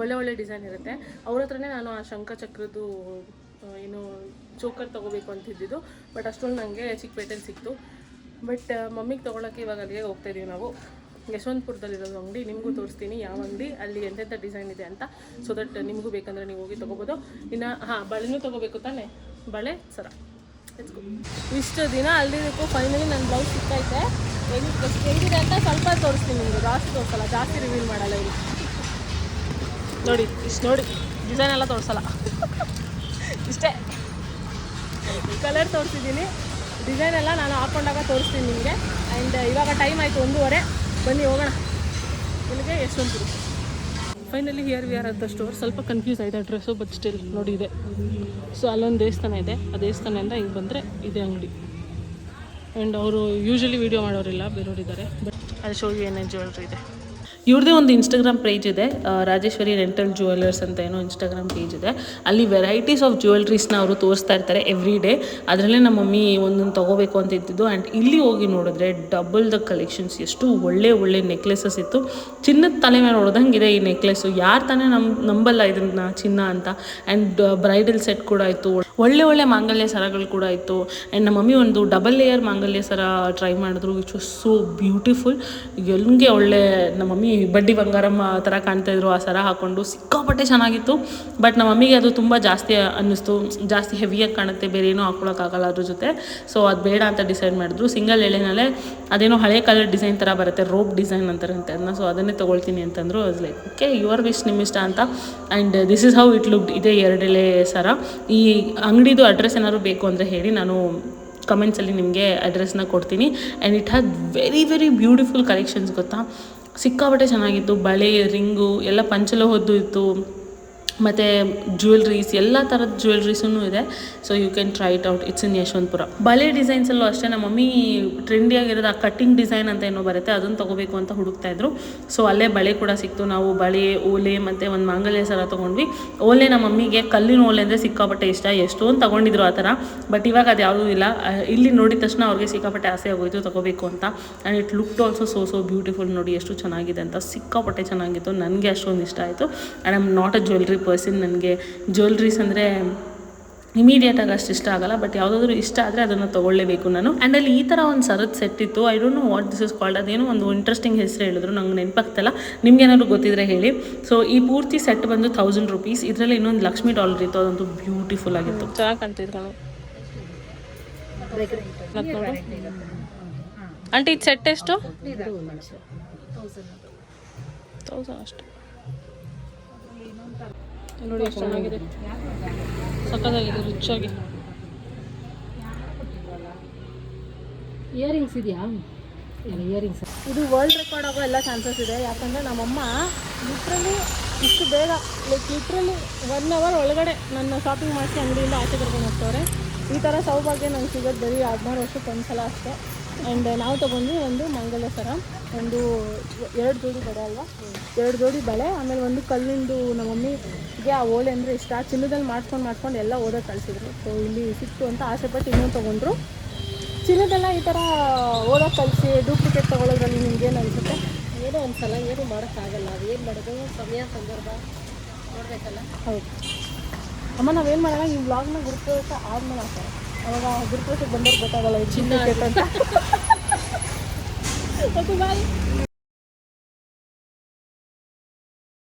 ಒಳ್ಳೆ ಒಳ್ಳೆ ಡಿಸೈನ್ ಇರುತ್ತೆ. ಅವ್ರ ಹತ್ರನೇ ನಾನು ಆ ಶಂಖಚಕ್ರದ್ದು ಏನು ಚೋಕರ್ ತೊಗೋಬೇಕು ಅಂತಿದ್ದಿದ್ದು. ಬಟ್ ಅಷ್ಟೊಂದು ನನಗೆ ಚಿಕ್ಕಪೇಟೆಲಿ ಸಿಕ್ತು. ಬಟ್ ಮಮ್ಮಿಗೆ ತೊಗೊಳಕ್ಕೆ ಇವಾಗ ಅಲ್ಲಿಗೆ ಹೋಗ್ತಾ ಇದೀವಿ ನಾವು ಯಶವಂತಪುರದಲ್ಲಿರೋದು ಅಂಗಡಿ, ನಿಮಗೂ ತೋರಿಸ್ತೀನಿ ಯಾವ ಅಂಗಡಿ, ಅಲ್ಲಿ ಎಂತೆಂಥ ಡಿಸೈನ್ ಇದೆ ಅಂತ. ಸೊ ದಟ್ ನಿಮಗೂ ಬೇಕಂದರೆ ನೀವು ಹೋಗಿ ತೊಗೋಬೋದು. ಇನ್ನು, ಹಾಂ, ಬಳೆನೂ ತೊಗೋಬೇಕು ತಾನೇ? ಬಳೆ, ಸರ. ಇಷ್ಟು ದಿನ ಅಲ್ಲಿದ್ದಕ್ಕೂ ಫೈನಲಿ ನನ್ನ ಬ್ಲೌಸ್ ಎಷ್ಟು ಹೆಂಗಿದೆ ಅಂತ ಸ್ವಲ್ಪ ತೋರಿಸ್ತೀನಿ ನಿಮಗೆ. ಜಾಸ್ತಿ ತೋರಿಸಲ್ಲ, ಜಾಸ್ತಿ ರಿವೀಲ್ ಮಾಡಲ್ಲ ಇಲ್ಲಿ. ನೋಡಿ, ಇಷ್ಟು ನೋಡಿ. ಡಿಸೈನ್ ಎಲ್ಲ ತೋರಿಸಲ್ಲ. ಇಷ್ಟೇ. ಕಲರ್ ತೋರಿಸಿದ್ದೀನಿ. ಡಿಸೈನ್ ಎಲ್ಲ ನಾನು ಹಾಕೊಂಡಾಗ ತೋರಿಸ್ತೀನಿ ನಿಮಗೆ. ಆ್ಯಂಡ್ ಇವಾಗ ಟೈಮ್ ಆಯಿತು ಒಂದೂವರೆ. ಬನ್ನಿ, ಹೋಗೋಣ. ಇಲ್ಲಿಗೆ ಎಷ್ಟೊಂದು finally here we at the store ಸ್ವಲ್ಪ ಕನ್ಫ್ಯೂಸ್ ಆಯಿತು ಡ್ರೆಸ್ಸು ಬಟ್ ಸ್ಟಿಲ್ ನೋಡಿ ಇದೆ. ಸೊ ಅಲ್ಲೊಂದು ದೇವಸ್ಥಾನ ಇದೆ. ಆ ದೇವಸ್ಥಾನದಿಂದ ಹಿಂಗೆ ಬಂದರೆ ಇದೇ ಅಂಗಡಿ. ಆ್ಯಂಡ್ ಅವರು ಯೂಶಲಿ ವೀಡಿಯೋ ಮಾಡೋರಿಲ್ಲ ಬೇರೆಯವರಿದ್ದಾರೆ ಬಟ್ ಅದು ಶೋ ಏನೇನು ಜ್ಯುವೆಲ್ರಿ ಇದೆ. ಇವ್ರದ್ದೇ ಒಂದು ಇನ್ಸ್ಟಾಗ್ರಾಮ್ ಪೇಜ್ ಇದೆ. ರಾಜೇಶ್ವರಿ ರೆಂಟಲ್ ಜ್ಯುವೆಲರ್ಸ್ ಅಂತ ಏನೋ ಇನ್ಸ್ಟಾಗ್ರಾಮ್ ಪೇಜ್ ಇದೆ. ಅಲ್ಲಿ ವೆರೈಟೀಸ್ ಆಫ್ ಜ್ಯುವೆಲ್ರೀಸ್ನ ಅವರು ತೋರಿಸ್ತಾ ಇರ್ತಾರೆ ಎವ್ರಿ ಡೇ ಅದರಲ್ಲೇ ನಮ್ಮ ಮಮ್ಮಿ ಒಂದೊಂದು ತೊಗೋಬೇಕು ಅಂತ ಇದ್ದಿದ್ದು. ಆ್ಯಂಡ್ ಇಲ್ಲಿ ಹೋಗಿ ನೋಡಿದ್ರೆ ಡಬಲ್ ದ ಕಲೆಕ್ಷನ್ಸ್ ಎಷ್ಟು ಒಳ್ಳೆ ಒಳ್ಳೆ ನೆಕ್ಲೆಸಸ್ ಇತ್ತು. ಚಿನ್ನದ ತಲೆ ಮೇಲೆ ಹೊಡೆದಂಗಿದೆ ಈ ನೆಕ್ಲೆಸ್ಸು ಯಾರು ತಾನೇ ನಮ್ಮ ನಂಬಲ್ಲ ಇದನ್ನ ಚಿನ್ನ ಅಂತ. ಆ್ಯಂಡ್ ಬ್ರೈಡಲ್ ಸೆಟ್ ಕೂಡ ಇತ್ತು. ಒಳ್ಳೆ ಒಳ್ಳೆ ಮಾಂಗಲ್ಯ ಸರಗಳು ಕೂಡ ಇತ್ತು. ಆ್ಯಂಡ್ ನಮ್ಮ ಮಮ್ಮಿ ಒಂದು ಡಬಲ್ ಲೇಯರ್ ಮಾಂಗಲ್ಯ ಸರ ಟ್ರೈ ಮಾಡಿದ್ರು ವಿಚ್ ವಾಸ್ ಸೋ ಬ್ಯೂಟಿಫುಲ್ ಎಲ್ಲಿಗೆ ಒಳ್ಳೆ ನಮ್ಮ ಮಮ್ಮಿ ಬಡ್ಡಿ ಬಂಗಾರಮ್ಮ ಥರ ಕಾಣ್ತಾ ಇದ್ರು ಆ ಸರ ಹಾಕ್ಕೊಂಡು ಸಿಕ್ಕಾಪಟ್ಟೆ ಚೆನ್ನಾಗಿತ್ತು. ಬಟ್ ನಮ್ಮ ಮಮ್ಮಿಗೆ ಅದು ತುಂಬ ಜಾಸ್ತಿ ಅನ್ನಿಸ್ತು. ಜಾಸ್ತಿ ಹೆವಿಯಾಗಿ ಕಾಣುತ್ತೆ. ಬೇರೆ ಏನೂ ಹಾಕ್ಕೊಳಕ್ಕಾಗಲ್ಲ ಅದ್ರ ಜೊತೆ. ಸೊ ಅದು ಬೇಡ ಅಂತ ಡಿಸೈಡ್ ಮಾಡಿದ್ರು. ಸಿಂಗಲ್ ಎಳೆನಲ್ಲೇ ಅದೇನೋ ಹಳೆ ಕಲರ್ ಡಿಸೈನ್ ಥರ ಬರುತ್ತೆ. ರೋಪ್ ಡಿಸೈನ್ ಅಂತಾರಂತೆ ಅದನ್ನ ಸೊ ಅದನ್ನೇ ತೊಗೊಳ್ತೀನಿ ಅಂತಂದರು. ಅದು ಲೈಕ್ ಓಕೆ ಯುವರ್ ವಿಶ್ ನಿಮ್ಮ ಇಷ್ಟ ಅಂತ. And this is how it look ಇದೇ ಎರಡೆಲೆ ಸರ. ಈ ಅಂಗಡಿದು ಅಡ್ರೆಸ್ ಏನಾದ್ರು ಬೇಕು ಅಂದರೆ ಹೇಳಿ ನಾನು ಕಮೆಂಟ್ಸಲ್ಲಿ ನಿಮಗೆ ಅಡ್ರೆಸ್ನ ಕೊಡ್ತೀನಿ. And it has very very beautiful collections ಗೊತ್ತಾ? ಸಿಕ್ಕಾಪಟ್ಟೆ ಚೆನ್ನಾಗಿತ್ತು. ಬಳೆ, ರಿಂಗು, ಎಲ್ಲ ಪಂಚಲೋಹದ್ದು ಇತ್ತು. ಮತ್ತು ಜ್ಯುವೆಲ್ರೀಸ್ ಎಲ್ಲ ಥರದ ಜ್ಯುವೆಲ್ರೀಸೂ ಇದೆ. So you can try it out it's in Yeshwanthpur ಬಳೆ ಡಿಸೈನ್ಸಲ್ಲೂ ಅಷ್ಟೇ, ನಮ್ಮ ಮಮ್ಮಿ ಟ್ರೆಂಡಿಯಾಗಿರೋದು ಆ ಕಟ್ಟಿಂಗ್ ಡಿಸೈನ್ ಅಂತ ಏನೋ ಬರುತ್ತೆ, ಅದನ್ನು ತೊಗೋಬೇಕು ಅಂತ ಹುಡುಕ್ತಾ ಇದ್ರು. ಸೊ ಅಲ್ಲೇ ಬಳೆ ಕೂಡ ಸಿಕ್ತು. ನಾವು ಬಳೆ, ಓಲೆ ಮತ್ತು ಒಂದು ಮಾಂಗಲ್ಯ ಸರ ತೊಗೊಂಡ್ವಿ. ಓಲೆ ನಮ್ಮ ಮಮ್ಮಿಗೆ ಕಲ್ಲಿನ ಓಲೆ ಅಂದರೆ ಸಿಕ್ಕಾಪಟ್ಟೆ ಇಷ್ಟ. ಎಷ್ಟೊಂದು ತೊಗೊಂಡಿದ್ರು ಆ ಥರ. ಬಟ್ ಇವಾಗ ಅದು ಯಾವುದೂ ಇಲ್ಲ. ಇಲ್ಲಿ ನೋಡಿದ ತಕ್ಷಣ ಅವ್ರಿಗೆ ಸಿಕ್ಕಾಪಟ್ಟೆ ಆಸೆ ಆಗೋಯ್ತು, ತೊಗೋಬೇಕು ಅಂತ. And it looked also so so beautiful ನೋಡಿ, ಎಷ್ಟು ಚೆನ್ನಾಗಿದೆ ಅಂತ. ಸಿಕ್ಕಾಪಟ್ಟೆ ಚೆನ್ನಾಗಿತ್ತು. ನನಗೆ ಅಷ್ಟೊಂದು ಇಷ್ಟ ಆಯಿತು. And I'm not a jewellery person ನನಗೆ ಜ್ಯುವೆಲ್ರೀಸ್ ಅಂದರೆ ಇಮಿಡಿಯೇಟಾಗಿ ಅಷ್ಟು ಇಷ್ಟ ಆಗಲ್ಲ ಬಟ್ ಯಾವುದಾದ್ರೂ ಇಷ್ಟ ಆದರೆ ಅದನ್ನು ತೊಗೊಳ್ಳೇಬೇಕು ನಾನು. ಆ್ಯಂಡ್ ಅಲ್ಲಿ ಈ ಥರ ಒಂದು ಸರದ ಸೆಟ್ ಇತ್ತು. I don't know what this is called ಅದೇನೋ ಒಂದು ಇಂಟ್ರೆಸ್ಟಿಂಗ್ ಹೆಸರು ಹೇಳಿದ್ರು ನಂಗೆ ನೆನಪಾಗ್ತಲ್ಲ. ನಿಮ್ಗೆ ಏನಾದ್ರು ಗೊತ್ತಿದ್ರೆ ಹೇಳಿ. ಸೊ ಈ ಪೂರ್ತಿ ಸೆಟ್ ಬಂದು ತೌಸಂಡ್ ರುಪೀಸ್ ಇದರಲ್ಲಿ ಇನ್ನೊಂದು ಲಕ್ಷ್ಮಿ ಡಾಲರ್ ಇತ್ತು. ಅದಂತೂ ಬ್ಯೂಟಿಫುಲ್ ಆಗಿತ್ತು. ಚೆನ್ನಾಗಿ ಕಾಣ್ತಿದ್ರು ಆಂಟಿ ಇದು ಸೆಟ್ ಎಷ್ಟು? ತೌಸಂಡ್ ಅಷ್ಟು. ನೋಡಿ ಎಷ್ಟು ಚೆನ್ನಾಗಿದೆ. ಸಕ್ಕತ್ತಾಗಿದೆ ರುಚಿಯಾಗಿ. ಇಯರಿಂಗ್ಸ್ ಇದೆಯಾ? ಇಯರಿಂಗ್ಸ್ ಇದು ವರ್ಲ್ಡ್ ರೆಕಾರ್ಡ್ ಆಗೋ ಎಲ್ಲ ಚಾನ್ಸಸ್ ಇದೆ. ಯಾಕಂದರೆ ನಮ್ಮಮ್ಮ ಲಿಟ್ರಲಿ ಇಷ್ಟು ಬೇಗ ಲೈಕ್ ಲಿಟ್ರಲಿ ಒನ್ ಅವರ್ ಒಳಗಡೆ ನನ್ನ ಶಾಪಿಂಗ್ ಮಾಡಿಸಿ ಅಂಗಡಿಯಿಂದ ಆಚೆ ಕರ್ಕೊಂಡು ಹೋಗ್ತವ್ರೆ. ಈ ಥರ ಸೌಭಾಗ್ಯ ನಂಗೆ ಸಿಗೋದು ಬರೀ ಹದಿನಾರು ವರ್ಷಕ್ಕೆ ಒಂದು ಸಲ ಅಷ್ಟೇ. ಆ್ಯಂಡ್ ನಾವು ತೊಗೊಂಡ್ವಿ ಒಂದು ಮಂಗಲ ಸರ. ಒಂದು ಎರಡು ಜೋಡಿ ಬಳೆ ಅಲ್ವಾ? ಎರಡು ಜೋಡಿ ಬಳೆ ಆಮೇಲೆ ಒಂದು ಕಲ್ಲಿಂದು ನಮ್ಮ ಮಮ್ಮಿಗೆ ಆ ಓಲೆ ಅಂದರೆ ಇಷ್ಟ. ಚಿನ್ನದಲ್ಲಿ ಮಾಡ್ಕೊಂಡು ಮಾಡ್ಕೊಂಡು ಎಲ್ಲ ಓದೋಕೆ ಕಳಿಸಿದ್ರು. ಸೊ ಇಲ್ಲಿ ಸಿಕ್ತು ಅಂತ ಆಸೆಪಟ್ಟು ಇನ್ನೂ ತಗೊಂಡ್ರು. ಚಿನ್ನದೆಲ್ಲ ಈ ಥರ ಓದೋಕೆ ಕಲಿಸಿ ಡೂಪ್ಲಿಕೇಟ್ ತೊಗೊಳೋದ್ರಲ್ಲಿ ನಿಮ್ಗೇನು ಅನಿಸುತ್ತೆ? ಏನೋ ಒಂದು ಸಲ ಏನು ಮಾಡೋಕ್ಕಾಗಲ್ಲ. ಅದು ಏನು ಮಾಡೋದು? ಸಮಯ ಸಂದರ್ಭ ನೋಡಬೇಕಲ್ಲ? ಹೌದು. ಅಮ್ಮ ನಾವೇನು ಮಾಡೋಣ? ಈ ವ್ಲಾಗ್ನ ಗುರುಪ್ರವೇಶ ಆದ್ಮೇಲೆ ಹಾಕೋಣ ಅವಾಗ ಗುರುಪ್ರವೇಶಕ್ಕೆ ಬಂದವ್ರು ಗೊತ್ತಾಗಲ್ಲ ಚಿನ್ನ ಅಂತ. Okay bye